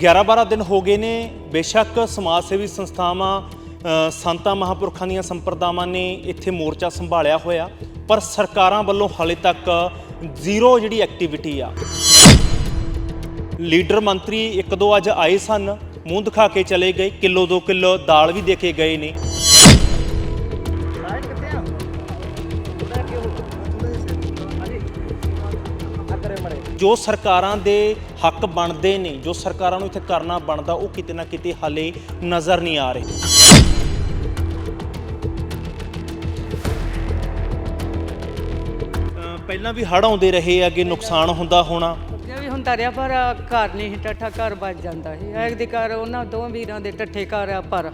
11-12 ਦਿਨ ਹੋ ਗਏ ਨੇ। ਬੇਸ਼ੱਕ ਸਮਾਜ ਸੇਵੀ ਸੰਸਥਾਵਾਂ ਸੰਤਾਂ ਮਹਾਂਪੁਰਖਾਂ ਦੀਆਂ ਸੰਪਰਦਾਵਾਂ ਨੇ ਇੱਥੇ ਮੋਰਚਾ ਸੰਭਾਲਿਆ ਹੋਇਆ, ਪਰ ਸਰਕਾਰਾਂ ਵੱਲੋਂ ਹਾਲੇ ਤੱਕ ਜ਼ੀਰੋ ਜਿਹੜੀ ਐਕਟੀਵਿਟੀ ਆ। ਲੀਡਰ ਮੰਤਰੀ ਇੱਕ ਦੋ ਅੱਜ ਆਏ ਸਨ, ਮੂੰਹ ਦਿਖਾ ਕੇ ਚਲੇ ਗਏ ਕਿਲੋ 2 ਕਿਲੋ ਦਾਲ ਵੀ ਦੇ ਕੇ ਗਏ ਨੇ। ਜੋ ਸਰਕਾਰਾਂ ਦੇ ਹੱਕ ਬਣਦੇ ਨੇ ਜੋ ਸਰਕਾਰਾਂ ਨੂੰ ਇੱਥੇ ਕਰਨਾ ਬਣਦਾ ਉਹ ਕਿਤੇ ਨਾ ਕਿਤੇ ਹਾਲੇ ਨਜ਼ਰ ਨਹੀਂ ਆ ਰਹੇ। ਪਹਿਲਾਂ ਵੀ ਹੜ੍ਹ ਆਉਂਦੇ ਰਹੇ ਅੱਗੇ ਨੁਕਸਾਨ ਹੁੰਦਾ ਹੋਣਾ। ਅੱਗੇ ਵੀ ਹੁੰਦਾ ਰਿਹਾ ਪਰ ਘਰ ਨਹੀਂ ਟੱਠਾ ਘਰ ਬਚ ਜਾਂਦਾ ਸੀ। ਇੱਕ ਦੇ ਘਰ ਉਹਨਾਂ ਦੋ ਵੀਰਾਂ ਦੇ ਟੱਠੇ ਘਰ ਆ ਪਰ।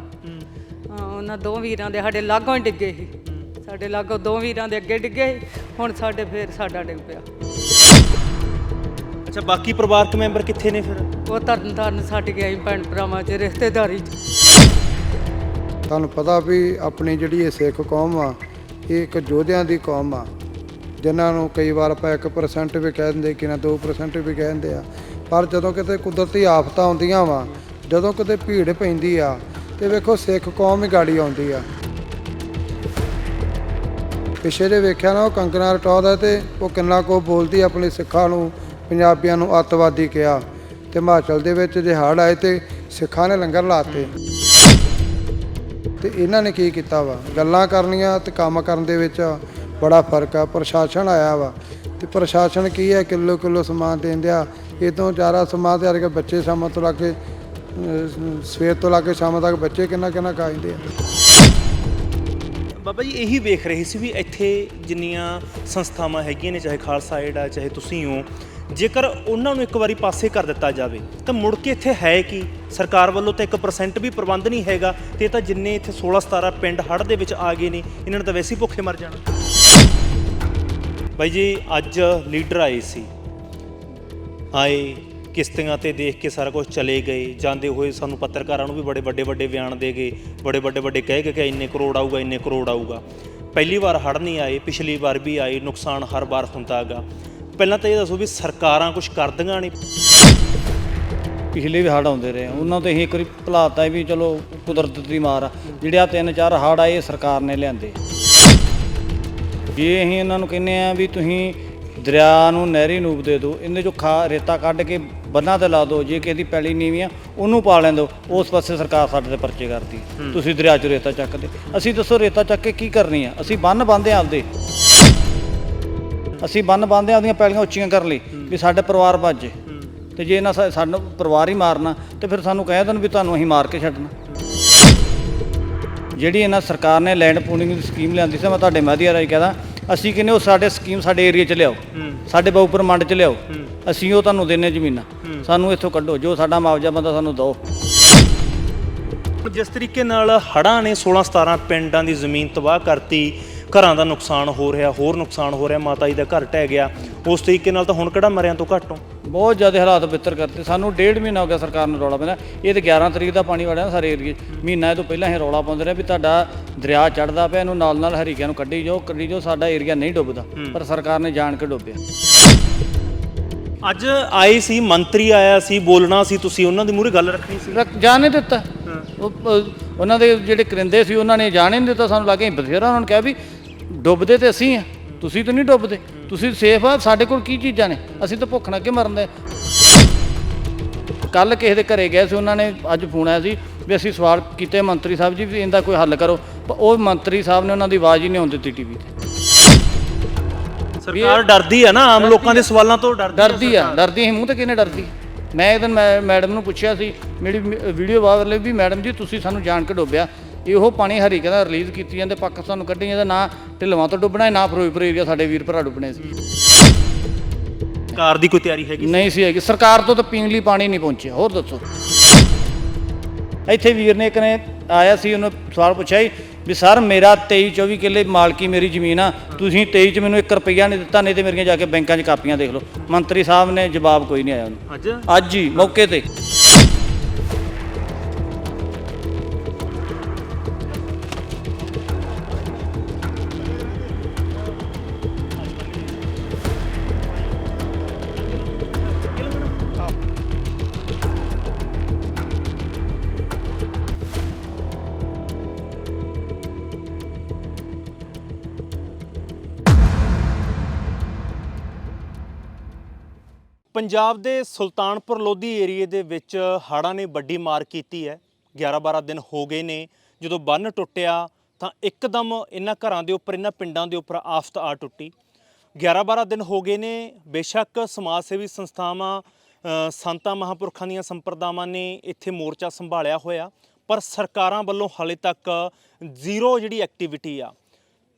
ਉਹਨਾਂ ਦੋ ਵੀਰਾਂ ਦੇ ਸਾਡੇ ਲਾਗੋਂ ਡਿੱਗੇ ਸੀ। ਸਾਡੇ ਲਾਗੋਂ ਦੋ ਵੀਰਾਂ ਦੇ ਅੱਗੇ ਡਿੱਗੇ ਹੁਣ ਸਾਡੇ ਫੇਰ ਸਾਡਾ ਡਿੱਗ ਪਿਆ। ਅੱਛਾ ਬਾਕੀ ਪਰਿਵਾਰਕ ਮੈਂਬਰ ਕਿੱਥੇ ਨੇ ਫਿਰ? ਉਹ ਤਰਨ ਤਾਰਨ ਛੱਡ ਗਿਆ ਸੀ ਭੈਣ ਭਰਾਵਾਂ ਚ ਰਿਸ਼ਤੇਦਾਰੀ ਚ। ਤੁਹਾਨੂੰ ਪਤਾ ਵੀ ਆਪਣੀ ਜਿਹੜੀ ਇਹ ਸਿੱਖ ਕੌਮ ਆ ਇਹ ਇੱਕ ਯੋਧਿਆਂ ਦੀ ਕੌਮ ਆ ਜਿਨ੍ਹਾਂ ਨੂੰ ਕਈ ਵਾਰ ਆਪਾਂ 1% ਵੀ ਕਹਿ ਦਿੰਦੇ ਕਿ ਨਾ 2% ਵੀ ਕਹਿ ਦਿੰਦੇ ਆ। ਪਰ ਜਦੋਂ ਕਿਤੇ ਕੁਦਰਤੀ ਆਫਤਾਂ ਆਉਂਦੀਆਂ ਵਾ ਜਦੋਂ ਕਿਤੇ ਭੀੜ ਪੈਂਦੀ ਆ ਤੇ ਵੇਖੋ ਸਿੱਖ ਕੌਮ ਹੀ ਗਾੜੀ ਆਉਂਦੀ ਆ। ਪਿਛੇ ਜੇ ਵੇਖਿਆ ਨਾ ਉਹ ਕੰਗਨਾ ਰਟੌਰ ਹੈ ਤੇ ਉਹ ਕਿੰਨਾ ਕੋ ਬੋਲਦੀ ਆਪਣੇ ਸਿੱਖਾਂ ਨੂੰ ਪੰਜਾਬੀਆਂ ਨੂੰ ਅੱਤਵਾਦੀ ਕਿਹਾ। ਤੇ ਹਿਮਾਚਲ ਦੇ ਵਿੱਚ ਜੇ ਹੜ੍ਹ ਆਏ ਤੇ ਸਿੱਖਾਂ ਨੇ ਲੰਗਰ ਲਾਤੇ। ਤੇ ਇਹਨਾਂ ਨੇ ਕੀ ਕੀਤਾ ਵਾ? ਗੱਲਾਂ ਕਰਨੀਆਂ ਤੇ ਕੰਮ ਕਰਨ ਦੇ ਵਿੱਚ ਬੜਾ ਫ਼ਰਕ ਆ। ਪ੍ਰਸ਼ਾਸਨ ਆਇਆ ਵਾ। ਤੇ ਪ੍ਰਸ਼ਾਸਨ ਕੀ ਹੈ? ਕਿਲੋ ਕਿਲੋ ਸਮਾਨ ਦੇਂਦਿਆ ਇਹ ਤੋਂ ਜ਼ਿਆਦਾ ਸਮਾਨ ਤੇ ਅਰਗੇ ਬੱਚੇ ਸ਼ਾਮਾਂ ਤੋਂ ਲਾ ਕੇ ਸਵੇਰ ਤੋਂ ਲਾ ਕੇ ਸ਼ਾਮ ਤੱਕ ਬੱਚੇ ਕਿੰਨਾ ਕਿੰਨਾ ਖਾਂਦੇ ਆ। ਬਾਬਾ ਜੀ, ਇਹੀ ਵੇਖ ਰਹੇ ਸੀ ਵੀ ਇੱਥੇ ਜਿੰਨੀਆਂ ਸੰਸਥਾਵਾਂ ਹੈਗੀਆਂ ਨੇ, ਚਾਹੇ ਖਾਲਸਾ ਏਡ ਆ, ਚਾਹੇ ਤੁਸੀਂ ਹੋ ਜੇਕਰ ਉਹਨਾਂ ਨੂੰ ਇੱਕ ਵਾਰੀ ਪਾਸੇ ਕਰ ਦਿੱਤਾ ਜਾਵੇ, ਤਾਂ ਮੁੜ ਕੇ ਇੱਥੇ ਹੈ ਕੀ? ਸਰਕਾਰ ਵੱਲੋਂ ਤਾਂ 1% ਵੀ ਪ੍ਰਬੰਧ ਨਹੀਂ ਹੈਗਾ, ਤੇ ਤਾਂ ਜਿੰਨੇ ਇੱਥੇ 16 17 ਪਿੰਡ ਹੜ੍ਹ ਦੇ ਵਿੱਚ ਆ ਗਏ ਨੇ, ਇਹਨਾਂ ਨੇ ਤਾਂ ਵੈਸੇ ਹੀ ਭੁੱਖੇ ਮਰ ਜਾਣਾ। ਬਾਈ ਜੀ, ਅੱਜ ਲੀਡਰ ਆਏ ਸੀ। ਆਏ, ਕਿਸ਼ਤੀਆਂ ਤੇ ਦੇਖ ਕੇ ਸਾਰਾ ਕੁਝ ਚਲੇ ਗਏ, ਜਾਂਦੇ ਹੋਏ ਸਾਨੂੰ ਪੱਤਰਕਾਰਾਂ ਨੂੰ ਵੀ ਬੜੇ ਵੱਡੇ ਵੱਡੇ ਬਿਆਨ ਦੇ ਗਏ, ਬੜੇ ਵੱਡੇ ਵੱਡੇ ਕਹਿ ਗਏ ਕਿ ਇੰਨੇ ਕਰੋੜ ਆਊਗਾ, ਇੰਨੇ ਕਰੋੜ ਆਊਗਾ। ਪਹਿਲੀ ਵਾਰ ਹੜ੍ਹ ਨਹੀਂ ਆਏ, ਪਿਛਲੀ ਵਾਰ ਵੀ ਆਏ, ਨੁਕਸਾਨ ਹਰ ਵਾਰ ਹੁੰਦਾ ਹੈਗਾ। ਪਹਿਲਾਂ ਤਾਂ ਇਹ ਦੱਸੋ ਵੀ ਸਰਕਾਰਾਂ ਕੁਝ ਕਰਦੀਆਂ ਨਹੀਂ। ਪਿਛਲੇ ਵੀ ਹੜ੍ਹ ਆਉਂਦੇ ਰਹੇ ਉਹਨਾਂ ਤੋਂ ਅਸੀਂ ਇੱਕ ਵਾਰੀ ਭੁਲਾਤਾ ਵੀ ਚਲੋ ਕੁਦਰਤ ਦੀ ਮਾਰ ਆ। ਜਿਹੜੇ ਆ ਤਿੰਨ ਚਾਰ ਹੜ੍ਹ ਆਏ ਇਹ ਸਰਕਾਰ ਨੇ ਲਿਆਂਦੇ। ਜੇ ਅਸੀਂ ਇਹਨਾਂ ਨੂੰ ਕਹਿੰਨੇ ਆ ਵੀ ਤੁਸੀਂ ਦਰਿਆ ਨੂੰ ਨਹਿਰੀ ਨੂਬ ਦੇ ਦਿਓ ਇਹਦੇ ਚੋਂ ਖਾ ਰੇਤਾ ਕੱਢ ਕੇ ਬੰਨਾਂ ਤੇ ਲਾ ਦਿਓ ਜੇ ਕਿਸੇ ਦੀ ਪੈਲੀ ਨੀਵੀਂ ਆ ਉਹਨੂੰ ਪਾ ਲੈਣ ਦਿਓ। ਉਸ ਪਾਸੇ ਸਰਕਾਰ ਸਾਡੇ ਤੇ ਪਰਚੇ ਕਰਦੀ। ਤੁਸੀਂ ਦਰਿਆ 'ਚ ਰੇਤਾ ਚੱਕਦੇ। ਅਸੀਂ ਦੱਸੋ ਰੇਤਾ ਚੱਕ ਕੇ ਕੀ ਕਰਨੀ ਆ? ਅਸੀਂ ਬੰਨ ਬੰਦੇ ਆਪਦੇ। ਅਸੀਂ ਬੰਨ ਬੰਦੇ ਆਪਦੀਆਂ ਪੈਲੀਆਂ ਉੱਚੀਆਂ ਕਰਨ ਲਈ ਵੀ ਸਾਡੇ ਪਰਿਵਾਰ ਭੱਜੇ ਤੇ ਜੇ ਇਹਨਾਂ ਸਾ- ਸਾਨੂੰ ਪਰਿਵਾਰ ਹੀ ਮਾਰਨਾ ਤੇ ਫਿਰ ਸਾਨੂੰ ਕਹਿ ਦੇਣ ਵੀ ਤੁਹਾਨੂੰ ਅਸੀਂ ਮਾਰ ਕੇ ਛੱਡਣਾ। ਜਿਹੜੀ ਇਹਨਾਂ ਸਰਕਾਰ ਨੇ ਲੈਂਡ ਪੂਲਿੰਗ ਦੀ ਸਕੀਮ ਲਿਆਂਦੀ ਸੀ ਮੈਂ ਤੁਹਾਡੇ ਮਾਧਿਅਮ ਰਾਹੀਂ ਕਹਦਾ ਅਸੀਂ ਕਹਿੰਦੇ ਉਹ ਸਾਡੇ ਸਕੀਮ ਸਾਡੇ ਏਰੀਆ 'ਚ ਲਿਆਓ ਸਾਡੇ ਬਾਉਪਰ ਮੰਡ 'ਚ ਲਿਆਓ ਅਸੀਂ ਉਹ ਤੁਹਾਨੂੰ ਦਿੰਨੇ ਜ਼ਮੀਨਾਂ। ਸਾਨੂੰ ਇੱਥੋਂ ਕੱਢੋ ਜੋ ਸਾਡਾ ਮੁਆਵਜ਼ਾ ਬੰਦਾ ਸਾਨੂੰ ਦਿਓ। ਜਿਸ ਤਰੀਕੇ ਨਾਲ ਹੜ੍ਹਾਂ ਨੇ 16 17 ਪਿੰਡਾਂ ਦੀ ਜ਼ਮੀਨ ਤਬਾਹ ਕਰਤੀ ਘਰਾਂ ਦਾ ਨੁਕਸਾਨ ਹੋ ਰਿਹਾ ਹੋਰ ਨੁਕਸਾਨ ਹੋ ਰਿਹਾ ਮਾਤਾ ਜੀ ਦਾ ਘਰ ਢਹਿ ਗਿਆ। ਉਸ ਤਰੀਕੇ ਨਾਲ ਤਾਂ ਹੁਣ ਕਿਹੜਾ ਮਰਿਆਂ ਤੋਂ ਘੱਟ ਹੋ? ਬਹੁਤ ਜ਼ਿਆਦਾ ਹਾਲਾਤ ਬਿੱਤਰ ਕਰਤੇ। ਸਾਨੂੰ ਡੇਢ ਮਹੀਨਾ ਹੋ ਗਿਆ ਸਰਕਾਰ ਨੂੰ ਰੌਲਾ ਪੈਂਦਾ। ਇਹ ਤੇ 11 ਤਰੀਕ ਦਾ ਪਾਣੀ ਵੜਿਆ ਸਾਰੇ ਏਰੀਏ। ਮਹੀਨਾ ਇਹ ਤੋਂ ਪਹਿਲਾਂ ਇਹ ਰੌਲਾ ਪਾਉਂਦੇ ਰਹੇ ਵੀ ਤੁਹਾਡਾ ਦਰਿਆ ਚੜਦਾ ਪਿਆ ਇਹਨੂੰ ਨਾਲ ਨਾਲ ਹਰੀਕਿਆਂ ਨੂੰ ਕੱਢੀ ਜਾਓ ਕੱਢੀ ਜਾਓ ਸਾਡਾ ਏਰੀਆ ਨਹੀਂ ਡੁੱਬਦਾ। ਪਰ ਸਰਕਾਰ ਨੇ ਜਾਣ ਕੇ ਡੁੱਬਿਆ। ਅੱਜ ਆਏ ਸੀ ਮੰਤਰੀ ਆਇਆ ਸੀ ਬੋਲਣਾ ਸੀ ਤੁਸੀਂ ਉਹਨਾਂ ਦੇ ਮੂਹਰੇ ਗੱਲ ਰੱਖਣੀ ਸੀ। ਜਾਣ ਨਹੀਂ ਦਿੱਤਾ। ਉਹ ਉਹ- ਉਹਨਾਂ ਦੇ ਜਿਹੜੇ ਕਰਿੰਦੇ ਸੀ ਉਹਨਾਂ ਨੇ ਜਾਣ ਨਹੀਂ ਦਿੱਤਾ। ਸਾਨੂੰ ਲੱਗੇ ਬਥੇਰਾ ਉਹਨਾਂ ਨੇ ਕਿਹਾ ਵੀ ਡੁੱਬਦੇ ਤੇ ਅਸੀਂ ਆ। ਤੁਸੀਂ ਤਾਂ ਨਹੀਂ ਡੁੱਬਦੇ। ਤੁਸੀਂ ਸੇਫ ਆ ਸਾਡੇ ਕੋਲ ਕੀ ਚੀਜ਼ਾਂ ਨੇ? ਅਸੀਂ ਤਾਂ ਭੁੱਖ ਨਾਲ ਕੇ ਮਰਨ ਦੇ? ਕੱਲ ਕਿਸੇ ਦੇ ਘਰੇ ਗਏ ਸੀ ਉਹਨਾਂ ਨੇ ਅੱਜ ਫੋਨ ਆਇਆ ਸੀ ਵੀ ਅਸੀਂ ਸਵਾਲ ਕੀਤੇ ਮੰਤਰੀ ਸਾਹਿਬ ਜੀ ਵੀ ਇਹਦਾ ਕੋਈ ਹੱਲ ਕਰੋ। ਪਰ ਉਹ ਮੰਤਰੀ ਸਾਹਿਬ ਨੇ ਉਹਨਾਂ ਦੀ ਆਵਾਜ਼ ਹੀ ਨਹੀਂ ਆਉਣ ਦਿੱਤੀ ਟੀਵੀ ਤੇ। ਸਰਕਾਰ ਡਰਦੀ ਆ ਨਾ ਆਮ ਲੋਕਾਂ ਦੇ ਸਵਾਲਾਂ ਤੋਂ ਡਰਦੀ ਡਰਦੀ ਆ ਡਰਦੀ ਹੈ ਮੂੰਹ ਤੇ ਕਿਹਨੇ ਡਰਦੀ? ਮੈਂ ਇੱਕ ਦਿਨ ਮੈਂ ਮੈਡਮ ਨੂੰ ਪੁੱਛਿਆ ਸੀ ਮੇਰੀ ਵੀਡੀਓ ਵਾਲੇ ਵੀ ਮੈਡਮ ਜੀ ਤੁਸੀਂ ਸਾਨੂੰ ਜਾਣ ਕੇ ਡੁੱਬਿਆ। ਇਹੋ ਪਾਣੀ ਹਰੀ ਕਹਿੰਦਾ ਰਿਲੀਜ਼ ਕੀਤੀ ਜਾਂਦੇ ਪਾਕਿਸਤਾਨ ਨੂੰ ਕੱਢੀ ਜਾਂਦਾ ਨਾ ਢਿਲਵਾਂ ਤੋਂ ਡੁੱਬਣਾ ਨਾ ਫਿਰੋਜ਼ਪੁਰ ਏਰੀਆ ਸਾਡੇ ਵੀਰ ਭਰਾ ਡੁੱਬਣੇ ਸੀ। ਸਰਕਾਰ ਦੀ ਕੋਈ ਤਿਆਰੀ ਹੈਗੀ? ਨਹੀਂ ਸੀ ਹੈਗੀ। ਸਰਕਾਰ ਤੋਂ ਤਾਂ ਪੀਣ ਲਈ ਪਾਣੀ ਨਹੀਂ ਪਹੁੰਚਿਆ। ਹੋਰ ਦੱਸੋ। ਇੱਥੇ ਵੀਰ ਨੇ ਇੱਕ ਨੇ ਆਇਆ ਸੀ ਉਹਨੂੰ ਸਵਾਲ ਪੁੱਛਿਆ ਸੀ ਵੀ ਸਰ ਮੇਰਾ 23 24 ਕਿੱਲੇ ਮਾਲਕੀ ਮੇਰੀ ਜ਼ਮੀਨ ਆ। ਤੁਸੀਂ 23 ਚ ਮੈਨੂੰ 1 ਰੁਪਈਆ ਨਹੀਂ ਦਿੱਤਾ ਨਹੀਂ ਤੇ ਮੇਰੀਆਂ ਜਾ ਕੇ ਬੈਂਕਾਂ 'ਚ ਕਾਪੀਆਂ ਦੇਖ ਲਓ। ਮੰਤਰੀ ਸਾਹਿਬ ਨੇ ਜਵਾਬ ਕੋਈ ਨਹੀਂ ਆਇਆ ਉਹਨੂੰ। ਅੱਜ? ਅੱਜ ਹੀ ਮੌਕੇ ਤੇ। ਪੰਜਾਬ ਦੇ ਸੁਲਤਾਨਪੁਰ ਲੋਧੀ ਏਰੀਏ ਦੇ ਵਿੱਚ ਹੜ੍ਹਾਂ ਨੇ ਵੱਡੀ ਮਾਰ ਕੀਤੀ ਹੈ। 11-12 ਦਿਨ ਹੋ ਗਏ ਨੇ। ਜਦੋਂ ਬੰਨ ਟੁੱਟਿਆ ਤਾਂ ਇੱਕਦਮ ਇਹਨਾਂ ਘਰਾਂ ਦੇ ਉੱਪਰ, ਇਹਨਾਂ ਪਿੰਡਾਂ ਦੇ ਉੱਪਰ ਆਫਤ ਆ ਟੁੱਟੀ। 11-12 ਦਿਨ ਹੋ ਗਏ ਨੇ। ਬੇਸ਼ੱਕ ਸਮਾਜ ਸੇਵੀ ਸੰਸਥਾਵਾਂ ਸੰਤਾਂ ਮਹਾਂਪੁਰਖਾਂ ਦੀਆਂ ਸੰਪਰਦਾਵਾਂ ਨੇ ਇੱਥੇ ਮੋਰਚਾ ਸੰਭਾਲਿਆ ਹੋਇਆ। ਪਰ ਸਰਕਾਰਾਂ ਵੱਲੋਂ ਹਾਲੇ ਤੱਕ ਜ਼ੀਰੋ ਜਿਹੜੀ ਐਕਟੀਵਿਟੀ ਆ।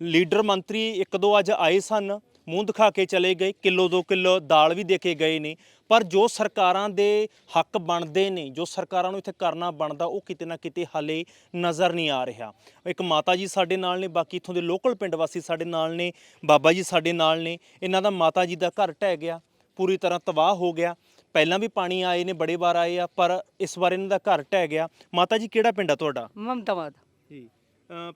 ਲੀਡਰ ਮੰਤਰੀ ਇੱਕ ਦੋ ਅੱਜ ਆਏ ਸਨ। ਮੂੰਹ ਦਿਖਾ ਕੇ ਚਲੇ ਗਏ ਕਿਲੋ ਦੋ ਕਿਲੋ ਦਾਲ ਵੀ ਦੇ ਕੇ ਗਏ ਨੇ। ਪਰ ਜੋ ਸਰਕਾਰਾਂ ਦੇ ਹੱਕ ਬਣਦੇ ਨੇ ਜੋ ਸਰਕਾਰਾਂ ਨੂੰ ਇੱਥੇ ਕਰਨਾ ਬਣਦਾ ਉਹ ਕਿਤੇ ਨਾ ਕਿਤੇ ਹਾਲੇ ਨਜ਼ਰ ਨਹੀਂ ਆ ਰਿਹਾ। ਇੱਕ ਮਾਤਾ ਜੀ ਸਾਡੇ ਨਾਲ ਨੇ ਬਾਕੀ ਇਥੋਂ ਦੇ ਲੋਕਲ ਪਿੰਡ ਵਾਸੀ ਸਾਡੇ ਨਾਲ ਨੇ ਬਾਬਾ ਜੀ ਸਾਡੇ ਨਾਲ ਨੇ ਇਹਨਾਂ ਦਾ ਮਾਤਾ ਜੀ ਦਾ ਘਰ ਢਹਿ ਗਿਆ ਪੂਰੀ ਤਰ੍ਹਾਂ ਤਬਾਹ ਹੋ ਗਿਆ। ਪਹਿਲਾਂ ਵੀ ਪਾਣੀ ਆਏ ਨੇ ਬੜੇ ਵਾਰ ਆਏ ਆ ਪਰ ਇਸ ਵਾਰ ਇਹਨਾਂ ਦਾ ਘਰ ਢਹਿ ਗਿਆ। ਮਾਤਾ ਜੀ ਕਿਹੜਾ ਪਿੰਡ ਆ ਤੁਹਾਡਾ? ਮਮਤਾਵਾਦ ਜੀ।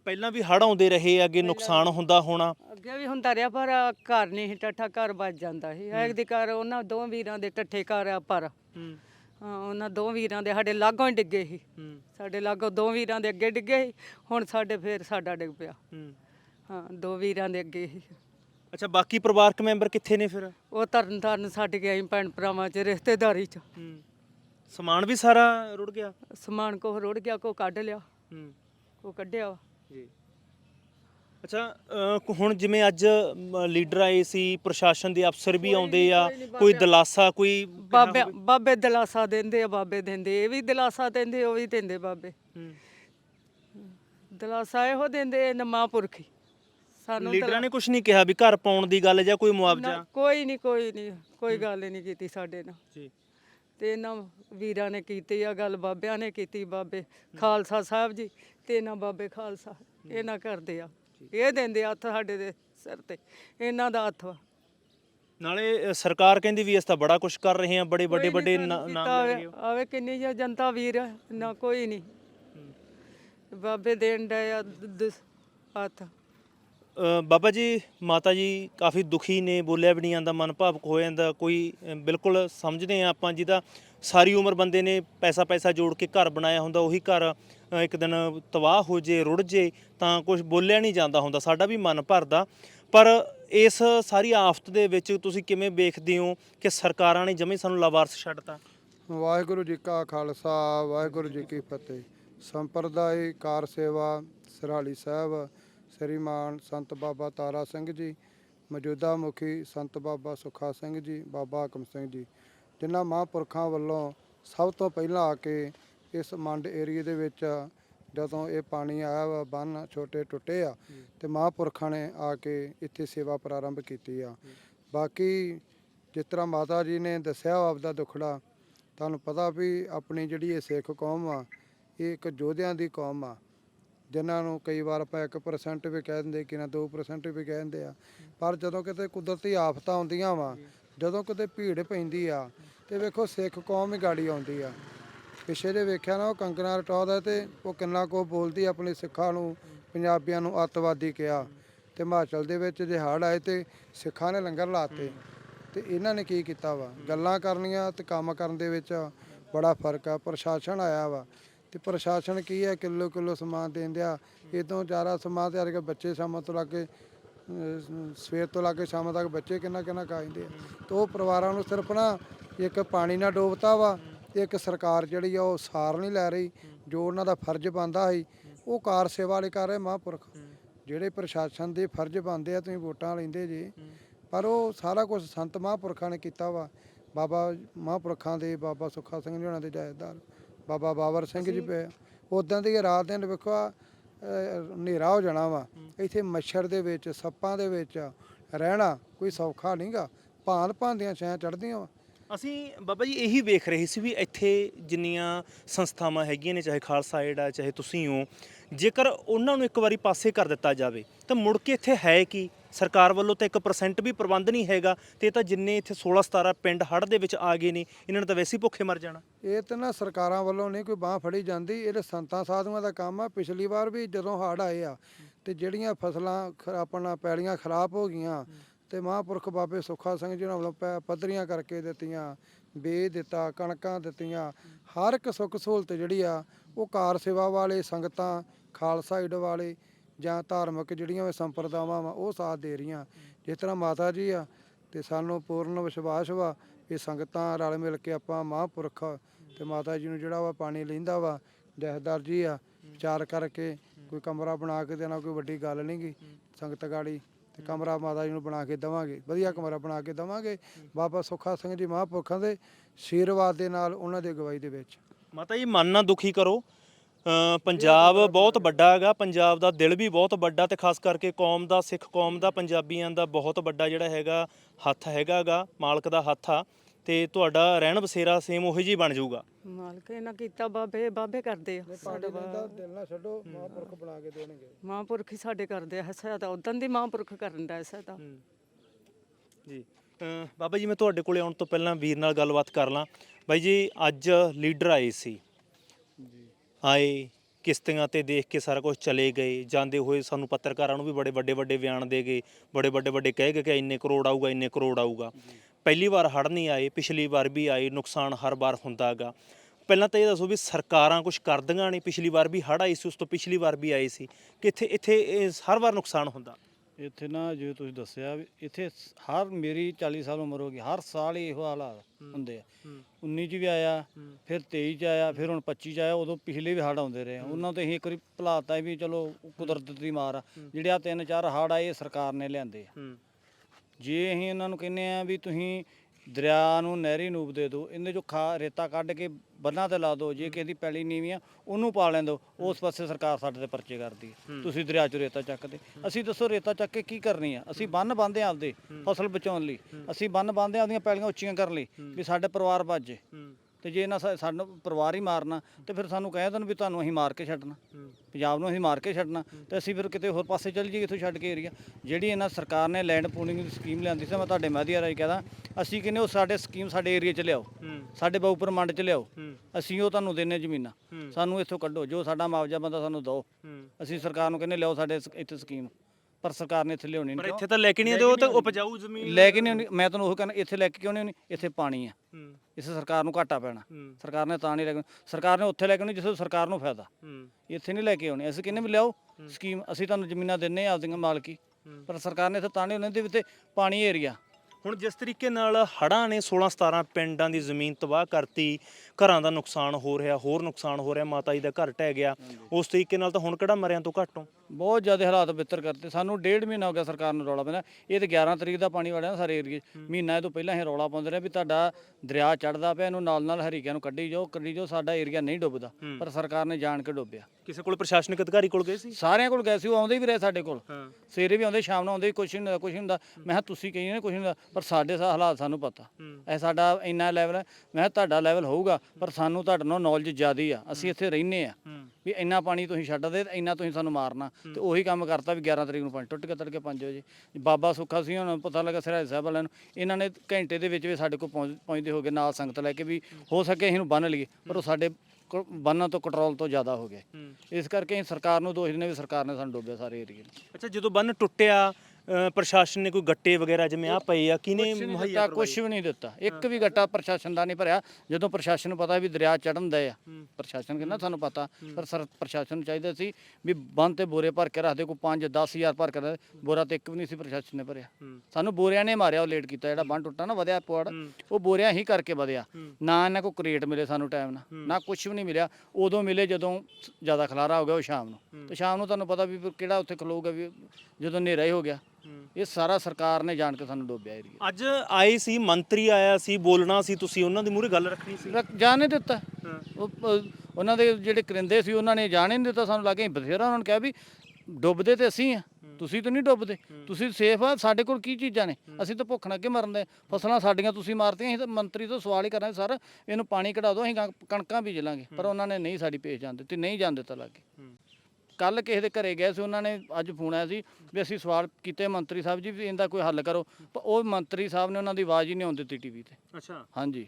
ਪਹਿਲਾਂ ਵੀ ਹੜ੍ਹ ਆਉਂਦੇ ਰਹੇ ਅੱਗੇ ਨੁਕਸਾਨ ਹੁੰਦਾ ਹੋਣਾ। ਅੱਗੇ ਵੀ ਹੁੰਦਾ ਰਿਹਾ ਪਰ ਘਰ ਨਹੀਂ ਸੀ ਟੱਠਾ ਘਰ ਬਚ ਜਾਂਦਾ ਸੀ। ਇੱਕ ਦੀ ਘਰ ਉਹਨਾਂ ਦੋ ਵੀਰਾਂ ਦੇ ਟੱਠੇ ਘਰ ਆ ਪਰ। ਹੂੰ। ਹਾਂ, ਉਹਨਾਂ ਦੋ ਵੀਰਾਂ ਦੇ ਸਾਡੇ ਲਾਗੋਂ ਹੀ ਡਿੱਗੇ ਸੀ। ਹੂੰ। ਸਾਡੇ ਲਾਗੋਂ ਦੋ ਵੀਰਾਂ ਦੇ ਅੱਗੇ ਡਿੱਗੇ ਸੀ ਹੁਣ ਸਾਡੇ ਫੇਰ ਸਾਡਾ ਡਿੱਗ ਪਿਆ। ਹੂੰ। ਹਾਂ ਦੋ ਵੀਰਾਂ ਦੇ ਅੱਗੇ ਸੀ। ਅੱਛਾ ਬਾਕੀ ਪਰਿਵਾਰਕ ਮੈਂਬਰ ਕਿੱਥੇ ਨੇ ਫਿਰ? ਉਹ ਤਰਨ ਤਾਰਨ ਛੱਡ ਕੇ ਆਈ ਭੈਣ ਭਰਾਵਾਂ ਚ ਰਿਸ਼ਤੇਦਾਰੀ ਚ। ਹੂੰ। ਸਮਾਨ ਵੀ ਸਾਰਾ ਰੁੜ ਗਿਆ? ਸਮਾਨ ਕੋ ਰੁੜ ਗਿਆ ਕੋ ਕੱਢ ਲਿਆ। ਹੂੰ। ਕੋ ਕੱਢਿਆ ਵਾ। ਜੀ। ਅੱਛਾ ਅ, ਹੁਣ ਜਿਵੇਂ ਅੱਜ ਲੀਡਰ ਆਏ ਸੀ ਪ੍ਰਸ਼ਾਸਨ ਦੇ ਅਫਸਰ ਵੀ ਆਉਂਦੇ ਆ ਕੋਈ ਦਲਾਸਾ ਕੋਈ ਬਾਬੇ ਬਾਬੇ ਦਿਲਾਸਾ ਦਿੰਦੇ ਆ ਬਾਬੇ ਦਿੰਦੇ। ਇਹ ਵੀ ਦਿਲਾਸਾ ਦਿੰਦੇ ਉਹ ਵੀ ਦਿੰਦੇ ਬਾਬੇ। ਹੂੰ। ਦਿਲਾਸਾ ਇਹੋ ਦਿੰਦੇ ਨੇ ਮਹਾਂਪੁਰਖੀ ਸਾਨੂੰ ਲੀਡਰਾਂ ਨੇ ਕੁਝ ਨਹੀਂ ਕਿਹਾ ਵੀ ਘਰ ਪਾਉਣ ਦੀ ਗੱਲ ਜਾਂ ਕੋਈ ਮੁਆਵਜ਼ਾ? ਨਾ, ਕੋਈ ਨਹੀਂ ਕੋਈ ਨਹੀਂ। ਕੋਈ ਗੱਲ ਨਹੀਂ ਕੀਤੀ ਸਾਡੇ ਨਾਲ। ਜੀ। ਤੇ ਇਹਨਾਂ ਵੀਰਾਂ ਨੇ ਕੀਤੀ ਆ ਗੱਲ ਬਾਬਿਆਂ ਨੇ ਕੀਤੀ ਬਾਬੇ ਖਾਲਸਾ ਸਾਹਿਬ ਜੀ ਤੇ ਇਹਨਾਂ ਬਾਬੇ ਖਾਲਸਾ ਇਹਨਾਂ ਕਰਦੇ ਆ। ਇਹ ਦਿੰਦੇ ਆ ਹੱਥ ਸਾਡੇ ਦੇ ਸਿਰ ਤੇ ਇਹਨਾਂ ਦਾ ਹੱਥ ਵਾ। ਨਾਲੇ ਅ, ਸਰਕਾਰ ਕਹਿੰਦੀ ਵੀ ਇਸ ਤਾਂ ਬੜਾ ਕੁਝ ਕਰ ਰਹੇ ਆ ਬੜੇ ਵੱਡੇ ਵੱਡੇ ਨਾ- ਨਾਮ ਕੀਤਾ ਲੈ ਰਹੇ ਹੋ। ਆਵੇ ਕਿੰਨੀ ਜਿਹਾ ਜਨਤਾ ਵੀਰ ਆ, ਨਾ ਕੋਈ ਨਹੀਂ। ਬਾਬੇ ਦੇਣ ਦ- ਹੱਥ। ਬਾਬਾ ਜੀ, ਮਾਤਾ ਜੀ ਕਾਫੀ ਦੁਖੀ ਨੇ, ਬੋਲਿਆ ਵੀ ਨਹੀਂ ਜਾਂਦਾ ਮਨ ਭਾਵਕ ਹੋ ਜਾਂਦਾ, ਕੋਈ ਬਿਲਕੁਲ ਸਮਝਦੇ ਆ ਆਪਾਂ ਜਿਹਦਾ ਸਾਰੀ ਉਮਰ ਬੰਦੇ ਨੇ ਪੈਸਾ ਪੈਸਾ ਜੋੜ ਕੇ ਘਰ ਬਣਾਇਆ ਹੁੰਦਾ, ਉਹੀ ਘਰ ਇੱਕ ਦਿਨ ਤਬਾਹ ਹੋ ਜੇ, ਰੁੜ ਜੇ, ਤਾਂ ਕੁਝ ਬੋਲਿਆ ਨਹੀਂ ਜਾਂਦਾ ਹੁੰਦਾ, ਸਾਡਾ ਵੀ ਮਨ ਭਰਦਾ। ਪਰ ਇਸ ਸਾਰੀ ਆਫਤ ਦੇ ਵਿੱਚ ਤੁਸੀਂ ਕਿਵੇਂ ਵੇਖਦੇ ਹੋ ਕਿ ਸਰਕਾਰਾਂ ਨੇ ਜਮੇ ਸਾਨੂੰ ਲਾਵਾਰਸ ਛੱਡਤਾ? ਵਾਹਿਗੁਰੂ ਜੀ ਕਾ ਖਾਲਸਾ, ਵਾਹਿਗੁਰੂ ਜੀ ਕੀ ਫਤਿਹ। ਸੰਪਰਦਾਇ ਕਾਰ ਸੇਵਾ ਸਰਹਾਲੀ ਸਾਹਿਬ ਸ੍ਰੀਮਾਨ ਸੰਤ ਬਾਬਾ ਤਾਰਾ ਸਿੰਘ ਜੀ, ਮੌਜੂਦਾ ਮੁਖੀ ਸੰਤ ਬਾਬਾ ਸੁਖਾ ਸਿੰਘ ਜੀ, ਬਾਬਾ ਹਕਮ ਸਿੰਘ ਜੀ, ਜਿਨ੍ਹਾਂ ਮਹਾਂਪੁਰਖਾਂ ਵੱਲੋਂ ਸਭ ਤੋਂ ਪਹਿਲਾਂ ਆ ਕੇ ਇਸ ਮੰਡ ਏਰੀਏ ਦੇ ਵਿੱਚ ਜਦੋਂ ਇਹ ਪਾਣੀ ਆਇਆ ਵਾ, ਬੰਨ ਛੋਟੇ ਟੁੱਟੇ ਆ, ਤੇ ਮਹਾਂਪੁਰਖਾਂ ਨੇ ਆ ਕੇ ਇੱਥੇ ਸੇਵਾ ਪ੍ਰਾਰੰਭ ਕੀਤੀ ਆ। ਬਾਕੀ ਜਿਸ ਤਰ੍ਹਾਂ ਮਾਤਾ ਜੀ ਨੇ ਦੱਸਿਆ ਵਾ ਆਪਦਾ ਦੁੱਖੜਾ, ਤੁਹਾਨੂੰ ਪਤਾ ਵੀ ਆਪਣੀ ਜਿਹੜੀ ਇਹ ਸਿੱਖ ਕੌਮ ਆ, ਇਹ ਇੱਕ ਯੋਧਿਆਂ ਦੀ ਕੌਮ ਆ। ਜਿਨ੍ਹਾਂ ਨੂੰ ਕਈ ਵਾਰ ਆਪਾਂ 1% ਵੀ ਕਹਿ ਦਿੰਦੇ ਕਿ ਨਾ 2% ਵੀ ਕਹਿ ਦਿੰਦੇ ਆ। ਪਰ ਜਦੋਂ ਕਿਤੇ ਕੁਦਰਤੀ ਆਫਤਾਂ ਆਉਂਦੀਆਂ ਵਾ, ਜਦੋਂ ਕਿਤੇ ਭੀੜ ਪੈਂਦੀ ਆ, ਤੇ ਵੇਖੋ ਸਿੱਖ ਕੌਮ ਹੀ ਗਾੜੀ ਆਉਂਦੀ ਆ। ਪਿਛੇ ਜੇ ਵੇਖਿਆ ਨਾ, ਉਹ ਕੰਗਨਾ ਰਟੌਦਾ ਤੇ ਉਹ ਕਿੰਨਾ ਕੋ ਬੋਲਦੀ ਆਪਣੇ ਸਿੱਖਾਂ ਨੂੰ, ਪੰਜਾਬੀਆਂ ਨੂੰ ਅੱਤਵਾਦੀ ਕਿਹਾ। ਤੇ ਹਿਮਾਚਲ ਦੇ ਵਿੱਚ ਜੇ ਹੜ੍ਹ ਆਏ ਤੇ ਸਿੱਖਾਂ ਨੇ ਲੰਗਰ ਲਾਤੇ ਤੇ ਇਹਨਾਂ ਨੇ ਕੀ ਕੀਤਾ ਵਾ? ਗੱਲਾਂ ਕਰਨੀਆਂ ਤੇ ਕੰਮ ਕਰਨ ਦੇ ਵਿੱਚ ਬੜਾ ਫ਼ਰਕ ਆ, ਪ੍ਰਸ਼ਾਸਨ ਆਇਆ ਵਾ। ਤੇ ਪ੍ਰਸ਼ਾਸਨ ਕੀ ਹੈ ਕਿਲੋ ਕਿਲੋ ਸਮਾਨ ਦੇਣ ਦਿਆ। ਇਹ ਤੋਂ ਜ਼ਿਆਦਾ ਸਮਾਨ ਤੇ ਕੇ ਬੱਚੇ ਸ਼ਾਮਾਂ ਤੋਂ ਲਾ ਕੇ ਅਹ, ਸਵੇਰ ਤੋਂ ਲਾ ਕੇ ਸ਼ਾਮ ਤੱਕ ਬੱਚੇ ਕਿੰਨਾ ਕਿੰਨਾ ਖਾ ਜਾਂਦੇ ਆ। ਤੇ ਉਹ ਪਰਿਵਾਰਾਂ ਨੂੰ ਸਿਰਫ ਨਾ ਇੱਕ ਪਾਣੀ ਨਾਲ ਡੋਬਤਾ ਵਾ ਤੇ ਇੱਕ ਸਰਕਾਰ ਜਿਹੜੀ ਆ ਉਹ ਸਾਰ ਨਹੀਂ ਲੈ ਰਹੀ ਜੋ ਉਹਨਾਂ ਦਾ ਫਰਜ਼ ਬਣਦਾ ਸੀ ਉਹ ਕਾਰ ਸੇਵਾ ਵਾਲੇ ਕਰ ਰਹੇ ਮਹਾਂਪੁਰਖ। ਜਿਹੜੇ ਪ੍ਰਸ਼ਾਸਨ ਦੇ ਫਰਜ਼ ਬਣਦੇ ਆ ਤੁਸੀਂ ਵੋਟਾਂ ਲੈਂਦੇ ਜੇ ਪਰ ਉਹ ਸਾਰਾ ਕੁਝ ਸੰਤ ਮਹਾਂਪੁਰਖਾਂ ਨੇ ਕੀਤਾ ਵਾ। ਬਾਬਾ ਮਹਾਂਪੁਰਖਾਂ ਦੇ ਬਾਬਾ ਸੁੱਖਾ ਸਿੰਘ ਜੀ ਉਹਨਾਂ ਦੇ ਜਾਇਦਾਦ। ਬਾਬਾ ਬਾਬਰ ਸਿੰਘ ਜੀ ਪਏ ਉਦਾਂ ਦੀ ਰਾਤ ਦਿਨ ਵੇਖੋ ਆ, ਹਨੇਰਾ ਹੋ ਜਾਣਾ ਵਾ। ਇੱਥੇ ਮੱਛਰ ਦੇ ਵਿੱਚ ਸੱਪਾਂ ਦੇ ਵਿੱਚ ਰਹਿਣਾ ਕੋਈ ਸੌਖਾ ਨਹੀਂਗਾ ਭਾਂਤ ਭਾਂਦੀਆਂ ਛਾਂ ਚੜਦੀਆਂ ਵਾ। ਅਸੀਂ ਬਾਬਾ ਜੀ ਇਹੀ ਵੇਖ ਰਹੇ ਸੀ ਵੀ ਇੱਥੇ ਜਿੰਨੀਆਂ ਸੰਸਥਾਵਾਂ ਹੈਗੀਆਂ ਨੇ ਚਾਹੇ ਖਾਲਸਾ ਏਡ ਆ ਚਾਹੇ ਤੁਸੀਂ ਹੋ ਜੇਕਰ ਉਹਨਾਂ ਨੂੰ ਇੱਕ ਵਾਰੀ ਪਾਸੇ ਕਰ ਦਿੱਤਾ ਜਾਵੇ ਤਾਂ ਮੁੜ ਕੇ ਇੱਥੇ ਹੈ ਕੀ? ਸਰਕਾਰ ਵੱਲੋਂ ਤਾਂ 1% ਵੀ ਪ੍ਰਬੰਧ ਨਹੀਂ ਹੈਗਾ ਤੇ ਇਹ ਤਾਂ ਜਿੰਨੇ ਇੱਥੇ 16 17 ਪਿੰਡ ਹੜ੍ਹ ਦੇ ਵਿੱਚ ਆ ਗਏ ਨੇ, ਇਹਨਾਂ ਨੇ ਤਾਂ ਵੈਸੇ ਹੀ ਭੁੱਖੇ ਮਰ ਜਾਣਾ। ਇਹ ਤਾਂ ਨਾ ਸਰਕਾਰਾਂ ਵੱਲੋਂ ਨਹੀਂ ਕੋਈ ਬਾਹ ਫੜੀ ਜਾਂਦੀ, ਇਹ ਤਾਂ ਸੰਤਾਂ ਸਾਧੂਆਂ ਦਾ ਕੰਮ ਆ। ਪਿਛਲੀ ਵਾਰ ਵੀ ਜਦੋਂ ਹੜ੍ਹ ਆਏ ਆ ਤੇ ਜਿਹੜੀਆਂ ਫਸਲਾਂ ਖ- ਆਪਣਾ ਪੈਲੀਆਂ ਖਰਾਬ ਹੋ ਗਈਆਂ ਤੇ ਮਹਾਂਪੁਰਖ ਬਾਬੇ ਸੁੱਖਾ ਸਿੰਘ ਜੀ ਉਹਨਾਂ ਵੱਲੋਂ ਪੈ- ਪੱਧਰੀਆਂ ਕਰਕੇ ਦਿੱਤੀਆਂ ਬੇ ਦਿੱਤਾ, ਕਣਕਾਂ ਦਿੱਤੀਆਂ, ਹਰ ਇੱਕ ਸੁੱਖ ਸਹੂਲਤ ਜਿਹੜੀ ਆ ਉਹ ਕਾਰ ਸੇਵਾ ਵਾਲੇ, ਸੰਗਤਾਂ, ਖਾਲਸਾ ਏਡ ਵਾਲੇ ਜਾਂ ਧਾਰਮਿਕ ਜਿਹੜੀਆਂ ਵੀ ਸੰਪਰਦਾਵਾਂ ਵਾ, ਉਹ ਸਾਥ ਦੇ ਰਹੀਆਂ। ਜਿਸ ਤਰ੍ਹਾਂ ਮਾਤਾ ਜੀ ਆ, ਤੇ ਸਾਨੂੰ ਪੂਰਨ ਵਿਸ਼ਵਾਸ ਵਾ ਵੀ ਸੰਗਤਾਂ ਰਲ ਮਿਲ ਕੇ ਆਪਾਂ ਮਹਾਂਪੁਰਖ ਤੇ ਮਾਤਾ ਜੀ ਨੂੰ ਜਿਹੜਾ ਵਾ ਪਾਣੀ ਲੈਂਦਾ ਵਾ ਜਥੇਦਾਰ ਜੀ ਆ ਵਿਚਾਰ ਕਰਕੇ ਕੋਈ ਕਮਰਾ ਬਣਾ ਕੇ ਦੇਣਾ, ਕੋਈ ਵੱਡੀ ਗੱਲ ਨਹੀਂ ਗੀ, ਸੰਗਤ ਗਾੜੀ ਤੇ ਕਮਰਾ ਮਾਤਾ ਜੀ ਨੂੰ ਬਣਾ ਕੇ ਦਵਾਂਗੇ। ਵਧੀਆ ਕਮਰਾ ਬਣਾ ਕੇ ਦਵਾਂਗੇ। ਬਾਬਾ ਸੁੱਖਾ ਸਿੰਘ ਜੀ ਮਹਾਂਪੁਰਖਾਂ ਦੇ ਆਸ਼ੀਰਵਾਦ ਦੇ ਨਾਲ ਉਹਨਾਂ ਦੀ ਅਗਵਾਈ ਦੇ ਵਿੱਚ। ਮਾਤਾ ਜੀ, ਮਨ ਨਾ ਦੁਖੀ ਕਰੋ। ਪੰਜਾਬ ਬਹੁਤ ਵੱਡਾ ਹੈਗਾ ਪੰਜਾਬ ਦਾ ਦਿਲ ਵੀ ਬਹੁਤ ਵੱਡਾ ਤੇ ਖਾਸ ਕਰਕੇ ਕੌਮ ਦਾ ਸਿੱਖ ਕੌਮ ਦਾ ਪੰਜਾਬੀਆਂ ਦਾ ਬਹੁਤ ਵੱਡਾ ਜਿਹੜਾ ਹੈਗਾ ਹੱਥ ਹੈਗਾਗਾ ਮਾਲਕ ਦਾ ਹੱਥ ਆ ਤੇ ਤੁਹਾਡਾ ਰਹਿਣ ਬਸੇਰਾ ਸੇਮ ਉਹੀ ਜੀ ਬਣ ਜਾਊਗਾ। ਮਾਲਕ ਇਹਨਾਂ ਕੀਤਾ ਬਾਬੇ ਬਾਬੇ ਕਰਦੇ ਆ। ਪਾਣੀ ਲੈਂਦਾ ਦਿਲ ਨਾ ਛੱਡੋ ਮਹਾਂਪੁਰਖ ਬਣਾ ਕੇ ਦੇਣਗੇ। ਮਹਾਂਪੁਰਖ ਹੀ ਸਾਡੇ ਕਰਦੇ ਆ ਸਹਾਇਤਾ ਉਦੋਂ ਦੀ ਮਹਾਂਪੁਰਖ ਕਰਨ ਦਾ ਸਹਾਇਤਾ ਜੀ ਅ, ਬਾਬਾ ਜੀ ਮੈਂ ਤੁਹਾਡੇ ਕੋਲੇ ਆਉਣ ਤੋਂ ਪਹਿਲਾਂ ਵੀਰ ਨਾਲ ਗੱਲਬਾਤ ਕਰ ਲਾਂ। ਬਾਈ ਜੀ ਅੱਜ ਲੀਡਰ ਆਏ ਸੀ। ਆਏ, ਕਿਸ਼ਤੀਆਂ ਤੇ ਦੇਖ ਕੇ ਸਾਰਾ ਕੁਝ ਚਲੇ ਗਏ। ਜਾਂਦੇ ਹੋਏ ਸਾਨੂੰ ਪੱਤਰਕਾਰਾਂ ਨੂੰ ਵੀ ਬੜੇ ਵੱਡੇ ਵੱਡੇ ਬਿਆਨ ਦੇ ਗਏ। ਬੜੇ ਵੱਡੇ ਵੱਡੇ ਕਹਿ ਗਏ ਕਿ ਇੰਨੇ ਕਰੋੜ ਆਊਗਾ, ਇੰਨੇ ਕਰੋੜ ਆਊਗਾ। ਪਹਿਲੀ ਵਾਰ ਹੜ ਨਹੀਂ ਆਏ, ਪਿਛਲੀ ਵਾਰ ਵੀ ਆਏ, ਨੁਕਸਾਨ ਹਰ ਵਾਰ ਹੁੰਦਾਗਾ ਪਹਿਲਾਂ ਤਾਂ ਇਹ ਦੱਸੋ ਵੀ ਸਰਕਾਰਾਂ ਕੁਝ ਕਰਦੀਆਂ ਨਹੀਂ ਪਿਛਲੀ ਵਾਰ ਵੀ ਹੜ ਆਈ ਸੀ, ਉਸ ਤੋਂ ਪਿਛਲੀ ਵਾਰ ਵੀ ਆਏ ਸੀ। ਕਿ ਇੱਥੇ ਇੱਥੇ ਹਰ ਵਾਰ ਨੁਕਸਾਨ ਹੁੰਦਾ। ਇੱਥੇ ਨਾ ਜਿਵੇਂ ਤੁਸੀਂ ਦੱਸਿਆ ਵੀ ਇੱਥੇ ਸ- ਹਰ ਮੇਰੀ 40 ਸਾਲ ਉਮਰ ਹੋ ਗਈ ਹਰ ਸਾਲ ਹੀ ਇਹੋ ਹਾਲਾਤ ਹੁੰਦੇ ਆ। 19 ਚ ਵੀ ਆਇਆ ਫਿਰ 23 ਚ ਆਇਆ ਫਿਰ ਹੁਣ 25 ਚ ਆਇਆ ਉਦੋਂ ਪਿਛਲੇ ਵੀ ਹੜ੍ਹ ਆਉਂਦੇ ਰਹੇ ਆ। ਉਹਨਾਂ ਤੇ ਅਸੀਂ ਇੱਕ ਵਾਰੀ ਭੁਲਾਤਾ ਵੀ ਚਲੋ ਕੁਦਰਤ ਦੀ ਮਾਰ ਆ। ਜਿਹੜੇ ਆ ਤਿੰਨ ਚਾਰ ਹੜ੍ਹ ਆਏ ਇਹ ਸਰਕਾਰ ਨੇ ਲਿਆਂਦੇ ਆ। ਹੂੰ। ਜੇ ਅਸੀਂ ਇਹਨਾਂ ਨੂੰ ਕਹਿੰਦੇ ਆ ਵੀ ਤੁਸੀਂ ਦਰਿਆ ਨੂੰ ਨਹਿਰੀ ਨੂਬ ਦੇ ਦਿਓ ਇਹਦੇ ਚੋਂ ਖਾ ਰੇਤਾ ਕੱਢ ਕੇ ਬੰਨਾਂ ਤੇ ਲਾ ਦਿਓ ਜੇ ਕਿਸੇ ਦੀ ਪੈਲੀ ਨੀਵੀਂ ਆ ਉਹਨੂੰ ਪਾ ਲੈਣ ਦਿਓ ਉਸ ਪਾਸੇ ਸਰਕਾਰ ਸਾਡੇ ਤੇ ਪਰਚੇ ਕਰਦੀ ਹੈ। ਤੁਸੀਂ ਦਰਿਆ ਚੋਂ ਰੇਤਾ ਚੱਕਦੇ। ਅਸੀਂ ਦੱਸੋ ਰੇਤਾ ਚੱਕ ਕੇ ਕੀ ਕਰਨੀ ਆ? ਅਸੀਂ ਬੰਨ ਬੰਦੇ ਆਪਦੇ ਫਸਲ ਬਚਾਉਣ ਲਈ। ਅਸੀਂ ਬੰਨ ਬੰਦੇ ਆਪਦੀਆਂ ਪੈਲੀਆਂ ਉੱਚੀਆਂ ਕਰਨ ਲਈ ਵੀ ਸਾਡੇ ਪਰਿਵਾਰ ਬਚ ਜੇ ਤੇ ਜੇ ਇਹਨਾਂ ਸਾ- ਸਾਨੂੰ ਪਰਿਵਾਰ ਹੀ ਮਾਰਨਾ ਤੇ ਫਿਰ ਸਾਨੂੰ ਕਹਿ ਦੇਣ ਵੀ ਤੁਹਾਨੂੰ ਅਸੀਂ ਮਾਰ ਕੇ ਛੱਡਣਾ। ਪੰਜਾਬ ਨੂੰ ਅਸੀਂ ਮਾਰ ਕੇ ਛੱਡਣਾ ਤੇ ਅਸੀਂ ਫਿਰ ਕਿਤੇ ਹੋਰ ਪਾਸੇ ਚੱਲ ਜਾਈਏ ਇੱਥੋਂ ਛੱਡ ਕੇ ਏਰੀਆ ਜਿਹੜੀ ਇਹਨਾਂ ਸਰਕਾਰ ਨੇ ਲੈਂਡ ਪੂਲਿੰਗ ਦੀ ਸਕੀਮ ਲਿਆਂਦੀ ਸੀ ਮੈਂ ਤੁਹਾਡੇ ਮਾਧਿਅਮ ਰਾਹੀਂ ਕਹਦਾ ਅਸੀਂ ਕਹਿੰਦੇ ਉਹ ਸਾਡੇ ਸਕੀਮ ਸਾਡੇ ਏਰੀਆ 'ਚ ਲਿਆਓ। ਸਾਡੇ ਬਾਉਪਰ ਮੰਡ 'ਚ ਲਿਆਓ। ਅਸੀਂ ਉਹ ਤੁਹਾਨੂੰ ਦਿੰਨੇ ਜ਼ਮੀਨਾਂ। ਸਾਨੂੰ ਇੱਥੋਂ ਕੱਢੋ ਜੋ ਸਾਡਾ ਮੁਆਵਜ਼ਾ ਬੰਦਾ ਸਾਨੂੰ ਦਿਓ। ਅਸੀਂ ਸਰਕਾਰ ਨੂੰ ਕਹਿੰਦੇ ਲਿਆਓ ਸਾਡੇ ਸ- ਇੱਥੇ ਸਕੀਮ ਪਰ ਸਰਕਾਰ ਨੇ ਇੱਥੇ ਲਿਆਉਣੀ ਪਰ ਨਹੀਂ ਇੱਥੇ ਤਾਂ ਲੈ ਕੇ ਨਹੀਂ ਆਉਂਦੇ ਉਹ ਤਾਂ ਉਪਜਾਊ ਜ਼ਮੀਨ ਲੈ ਕੇ ਨਹੀਂ ਆਉਣੀ ਮੈਂ ਤੁਹਾਨੂੰ ਉਹ ਕਹਿੰਦਾ ਇੱਥੇ ਲੈ ਕੇ ਕਿਉਂ ਨਹੀਂ ਆਉਣੀ ਇੱਥੇ ਪਾਣੀ ਆ। ਹੂੰ। ਇਸ ਸਰਕਾਰ ਨੂੰ ਘਾਟਾ ਪੈਣਾ। ਹੂੰ। ਸਰਕਾਰ ਨੇ ਤਾਂ ਨਹੀਂ ਲੈ ਕੇ ਸਰਕਾਰ ਨੇ ਉੱਥੇ ਲੈ ਕੇ ਆਉਣੀ ਜਿੱਥੇ ਸਰਕਾਰ ਨੂੰ ਫਾਇਦਾ। ਹੂੰ। ਇੱਥੇ ਨਹੀਂ ਲੈ ਕੇ ਆਉਣੇ। ਅਸੀਂ ਕਹਿੰਦੇ ਵੀ ਲਿਆਓ ਸਕੀਮ ਅਸੀਂ ਤੁਹਾਨੂੰ ਜ਼ਮੀਨਾਂ ਦਿੰਨੇ ਆ ਆਪਦੀਆਂ ਮਾਲਕੀ। ਹੂੰ। ਪਰ ਸਰਕਾਰ ਨੇ ਇੱਥੇ ਤਾਂ ਨਹੀਂ ਉਹਨਾਂ ਦੇ ਵਿੱਚ ਪਾਣੀ ਏਰੀਆ। ਹੁਣ ਜਿਸ ਤਰੀਕੇ ਨਾਲ ਹੜ੍ਹਾਂ ਨੇ 16 17 ਪਿੰਡਾਂ ਦੀ ਜ਼ਮੀਨ ਤਬਾਹ ਕਰਤੀ ਘਰਾਂ ਦਾ ਨੁਕਸਾਨ ਹੋ ਰਿਹਾ ਹੋਰ ਨੁਕਸਾਨ ਹੋ ਰਿਹਾ ਮਾਤਾ ਜੀ ਦਾ ਘਰ ਢਹਿ ਗਿਆ। ਉਸ ਤਰੀਕੇ ਨਾਲ ਤਾਂ ਹੁਣ ਕਿਹੜਾ ਮਰਿਆਂ ਤੋਂ ਘੱਟੋਂ ਬਹੁਤ ਜ਼ਿਆਦਾ ਹਾਲਾਤ ਬਿਹਤਰ ਕਰਤੇ। ਸਾਨੂੰ ਡੇਢ ਮਹੀਨਾ ਹੋ ਗਿਆ ਸਰਕਾਰ ਨੂੰ ਰੌਲਾ ਪੈਂਦਾ। ਇਹ ਤੇ 11 ਤਰੀਕ ਦਾ ਪਾਣੀ ਵੜਿਆ ਸਾਰੇ ਏਰੀਏ। ਮਹੀਨਾ ਇਹ ਤੋਂ ਪਹਿਲਾਂ ਇਹ ਰੌਲਾ ਪਾਉਂਦੇ ਰਹੇ ਵੀ ਤੁਹਾਡਾ ਦਰਿਆ ਚੜਦਾ ਪਿਆ ਇਹਨੂੰ ਨਾਲ ਨਾਲ ਹਰੀਕਿਆਂ ਨੂੰ ਕੱਢੀ ਜਾਓ ਕੱਢੀ ਜਾਓ ਸਾਡਾ ਏਰੀਆ ਨਹੀਂ ਡੁੱਬਦਾ। ਪਰ ਸਰਕਾਰ ਨੇ ਜਾਣ ਕੇ ਡੁੱਬਿਆ। ਕਿਸੇ ਕੋਲ ਪ੍ਰਸ਼ਾਸਨਿਕ ਅਧਿਕਾਰੀ ਕੋਲ ਗਏ ਸੀ? ਸਾਰਿਆਂ ਕੋਲ ਗਏ ਸੀ ਉਹ ਆਉਂਦੇ ਵੀ ਰਹੇ ਸਾਡੇ ਕੋਲ। ਹਾਂ। ਸਵੇਰੇ ਵੀ ਆਉਂਦੇ ਸ਼ਾਮ ਨੂੰ ਆਉਂਦੇ ਕੁਛ ਨਹੀਂ ਹੁੰਦਾ ਕੁਛ ਨਹੀਂ ਹੁੰਦਾ। ਮੈਂ ਕਿਹਾ ਤੁਸੀਂ ਕਹੀ ਨੇ ਕੁਛ ਨਹੀਂ ਹੁੰਦਾ ਪਰ ਸਾਡੇ ਹਾਲਾਤ ਸਾਨੂੰ ਪਤਾ। ਹੂੰ। ਇਹ ਸਾਡਾ ਇੰਨਾ ਲੈਵਲ ਹੈ। ਮੈਂ ਕਿਹਾ ਤੁਹਾਡਾ ਲੈਵਲ ਹੋਊਗਾ ਪਰ ਸਾਨੂੰ ਤੁਹਾਡੇ ਨਾਲ ਨੌਲੇਜ ਜ਼ਿਆਦੀ ਆ। ਅਸੀਂ ਇੱਥੇ ਰਹਿੰਦੇ ਆ। ਵੀ ਇੰਨਾ ਪਾਣੀ ਤੁਸੀਂ ਛੱਡਦੇ ਤੇ ਇੰਨਾ ਤੁਸੀਂ ਸਾਨੂੰ ਮਾਰਨਾ। ਤੇ ਉਹੀ ਕੰਮ ਕਰਤਾ ਵੀ 11 ਤਰੀਕ ਨੂੰ ਪਾਣੀ। ਟੁੱਟ ਕੇ ਤੜਕੇ 5 ਵਜੇ। ਬਾਬਾ ਸੁੱਖਾ ਸੀ ਉਹਨਾਂ ਨੂੰ ਪਤਾ ਲੱਗਾ ਸਿਰਾਜ ਸਾਹਿਬ ਵਾਲਿਆਂ ਨੂੰ। ਇਹਨਾਂ ਨੇ ਘੰਟੇ ਦੇ ਵਿੱਚ ਵੀ ਸਾਡੇ ਕੋਲ ਪਹੁੰਚ- ਪਹੁੰਚਦੇ ਹੋਗੇ ਨਾਲ ਸੰਗਤ ਲੈ ਕੇ ਵੀ ਹੋ ਸਕੇ ਅਸੀਂ ਨੂੰ ਬੰਨ ਲਈਏ। ਪਰ ਉਹ ਸਾਡੇ ਕੋ- ਬੰਨਾਂ ਤੋਂ ਕੰਟਰੋਲ ਤੋਂ ਜ਼ਿਆਦਾ ਹੋ ਗਏ। ਇਸ ਕਰਕੇ ਅਸੀਂ ਸਰਕਾਰ ਨੂੰ ਦੋਸ਼ ਦਿੰਦੇ ਵੀ ਸਰਕਾਰ ਨੇ ਸਾਨੂੰ ਡੋਬਿਆ ਸਾਰੇ ਏਰੀਏ ਨੂੰ ਅੱਛਾ ਜਦੋਂ ਬੰਨ ਟੁੱਟਿਆ ਅ, ਪ੍ਰਸ਼ਾਸਨ ਨੇ ਕੋਈ ਗੱਟੇ ਵਗੈਰਾ ਜਿਵੇਂ ਆ ਪਏ ਆ ਕਿਨੇ ਮੁਹੱਈਆ ਕੁਝ ਵੀ ਨਹੀਂ ਦਿੱਤਾ। ਇੱਕ ਵੀ ਗੱਟਾ ਪ੍ਰਸ਼ਾਸਨ ਦਾ ਨਹੀਂ ਭਰਿਆ। ਜਦੋਂ ਪ੍ਰਸ਼ਾਸਨ ਨੂੰ ਪਤਾ ਵੀ ਦਰਿਆ ਚੜਨ ਦਾ ਆ ਪ੍ਰਸ਼ਾਸਨ ਕਹਿੰਦਾ ਸਾਨੂੰ ਪਤਾ ਪਰ ਸਰ ਪ੍ਰਸ਼ਾਸਨ ਨੂੰ ਚਾਹੀਦਾ ਸੀ ਵੀ ਬੰਦ ਤੇ ਬੋਰੇ ਭਰ ਕੇ ਰੱਖਦੇ ਕੋਈ 5 10000 ਭਰ ਕੇ ਰੱਖਦੇ। ਬੋਰਾ ਤੇ ਇੱਕ ਵੀ ਨਹੀਂ ਸੀ ਪ੍ਰਸ਼ਾਸਨ ਨੇ ਭਰਿਆ। ਹੂੰ। ਸਾਨੂੰ ਬੋਰਿਆਂ ਨੇ ਮਾਰਿਆ ਉਹ ਲੇਟ ਕੀਤਾ ਜਿਹੜਾ ਬੰਦ ਟੁੱਟਾ ਨਾ ਵਧਿਆ ਪੌੜ ਉਹ ਬੋਰਿਆਂ ਹੀ ਕਰਕੇ ਵਧਿਆ। ਨਾ ਇਹਨਾਂ ਕੋ ਕ੍ਰੇਟ ਮਿਲੇ ਸਾਨੂੰ ਟਾਈਮ ਨਾਲ ਨਾ ਕੁਝ ਵੀ ਨਹੀਂ ਮਿਲਿਆ। ਉਦੋਂ ਮਿਲੇ ਜਦੋਂ ਜ਼ਿਆਦਾ ਖਲਾਰਾ ਹੋ ਗਿਆ ਉਹ ਸ਼ਾਮ ਨੂੰ। ਤੇ ਸ਼ਾਮ ਨੂੰ ਤੁਹਾਨੂੰ ਪਤਾ ਵੀ ਕਿਹੜਾ ਉੱਥੇ ਖਲੋਗਾ ਵੀ ਜਦੋਂ ਹਨੇਰਾ ਹੀ ਹੋ ਗਿਆ। ਇਹ ਸਾਰਾ ਸਰਕਾਰ ਨੇ ਜਾਣ ਕੇ ਸਾਨੂੰ ਡੋਬਿਆ ਏਰੀਆ ਅੱਜ ਆਏ ਸੀ ਮੰਤਰੀ ਆਇਆ ਸੀ ਬੋਲਣਾ ਸੀ ਤੁਸੀਂ ਉਹਨਾਂ ਦੀ ਮੂਹਰੇ ਗੱਲ ਰੱਖਣੀ ਸੀ। ਰੱਖ- ਜਾਣ ਨਹੀਂ ਦਿੱਤਾ। ਹਾਂ। ਉਹ ਉਹ- ਉਹਨਾਂ ਦੇ ਜਿਹੜੇ ਕਰਿੰਦੇ ਸੀ ਉਹਨਾਂ ਨੇ ਜਾਣ ਹੀ ਨਹੀਂ ਦਿੱਤਾ ਸਾਨੂੰ ਲੱਗੇ ਬਥੇਰਾ ਉਹਨਾਂ ਨੇ ਕਿਹਾ ਵੀ ਡੁੱਬਦੇ ਤੇ ਅਸੀਂ ਆ। ਤੁਸੀਂ ਤਾਂ ਨਹੀਂ ਡੁੱਬਦੇ। ਤੁਸੀਂ ਸੇਫ ਆ ਸਾਡੇ ਕੋਲ ਕੀ ਚੀਜ਼ਾਂ ਨੇ? ਅਸੀਂ ਤਾਂ ਭੁੱਖ ਨਾਲ ਕੇ ਮਰਦੇ ਫਸਲਾਂ ਸਾਡੀਆਂ ਤੁਸੀਂ ਮਾਰਤੀਆਂ ਅਸੀਂ ਤਾਂ ਮੰਤਰੀ ਤੋਂ ਸਵਾਲ ਹੀ ਕਰਾਂਗੇ ਸਰ ਇਹਨੂੰ ਪਾਣੀ ਕਢਾ ਦਿਓ ਅਸੀਂ ਕਣਕ- ਕਣਕਾਂ ਬੀਜ ਲਾਂਗੇ। ਪਰ ਉਹਨਾਂ ਨੇ ਨਹੀਂ ਸਾਡੀ ਭੇਜ ਜਾਣ ਦਿੱਤੀ ਨਹੀਂ ਜਾਣ ਦਿੱਤਾ ਲੱਗੇ। ਕੱਲ ਕਿਸੇ ਦੇ ਘਰੇ ਗਏ ਸੀ ਉਹਨਾਂ ਨੇ ਅੱਜ ਫੋਨ ਆਇਆ ਸੀ ਵੀ ਅਸੀਂ ਸਵਾਲ ਕੀਤੇ ਮੰਤਰੀ ਸਾਹਿਬ ਜੀ ਵੀ ਇਹਦਾ ਕੋਈ ਹੱਲ ਕਰੋ। ਪਰ ਉਹ ਮੰਤਰੀ ਸਾਹਿਬ ਨੇ ਉਹਨਾਂ ਦੀ ਆਵਾਜ਼ ਹੀ ਨਹੀਂ ਆਉਣ ਦਿੱਤੀ ਟੀਵੀ ਤੇ। ਅੱਛਾ। ਹਾਂਜੀ।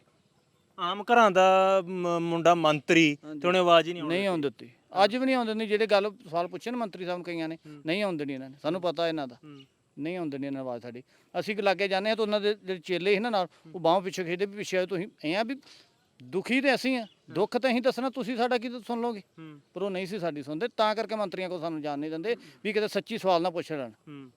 ਆਮ ਘਰਾਂ ਦਾ ਮ- ਮੁੰਡਾ ਮੰਤਰੀ ਤੇ ਉਹਨੇ ਆਵਾਜ਼ ਹੀ ਨਹੀਂ ਆਉਣੀ ਨਹੀਂ ਆਉਣ ਦਿੱਤੀ। ਅੱਜ ਵੀ ਨਹੀਂ ਆਉਣ ਦਿੰਦੀ ਜਿਹੜੇ ਗੱਲ ਸਵਾਲ ਪੁੱਛੇ ਨਾ ਮੰਤਰੀ ਸਾਹਿਬ ਨੂੰ ਕਈਆਂ ਨੇ ਨਹੀਂ ਆਉਣ ਦੇਣੀ ਇਹਨਾਂ ਨੇ। ਸਾਨੂੰ ਪਤਾ ਇਹਨਾਂ ਦਾ। ਹੂੰ। ਨਹੀਂ ਆਉਣ ਦੇਣੀ ਇਹਨਾਂ ਆਵਾਜ਼ ਸਾਡੀ। ਅਸੀਂ ਕਿ ਲਾਗੇ ਜਾਂਦੇ ਹਾਂ ਤਾਂ ਉਹਨਾਂ ਦੇ ਜਿਹੜੇ ਚੇਲੇ ਸੀ ਨਾ ਨਾਲ ਉਹ ਬਾਹਾਂ ਪਿੱਛੇ ਖਿੱਚਦੇ ਵੀ ਪਿੱਛੇ ਆਓ ਤੁਸੀਂ। ਐਂ ਆ ਵੀ ਦੁਖੀ ਤੇ ਅਸੀਂ ਆ। ਦੁੱਖ ਤਾਂ ਅਸੀਂ ਦੱਸਣਾ ਤੁਸੀਂ ਸਾਡਾ ਕੀ ਸੁਣ ਲਓਗੇ? ਹੂੰ ਪਰ ਉਹ ਨਹੀਂ ਸੀ ਸਾਡੀ ਸੁਣਦੇ ਤਾਂ ਕਰਕੇ ਮੰਤਰੀਆਂ ਕੋਲ ਸਾਨੂੰ ਜਾਣ ਨਹੀਂ ਦਿੰਦੇ ਵੀ ਕਿਤੇ ਸੱਚੀ ਸਵਾਲ ਨਾ ਪੁੱਛ ਲੈਣ ਹੂੰ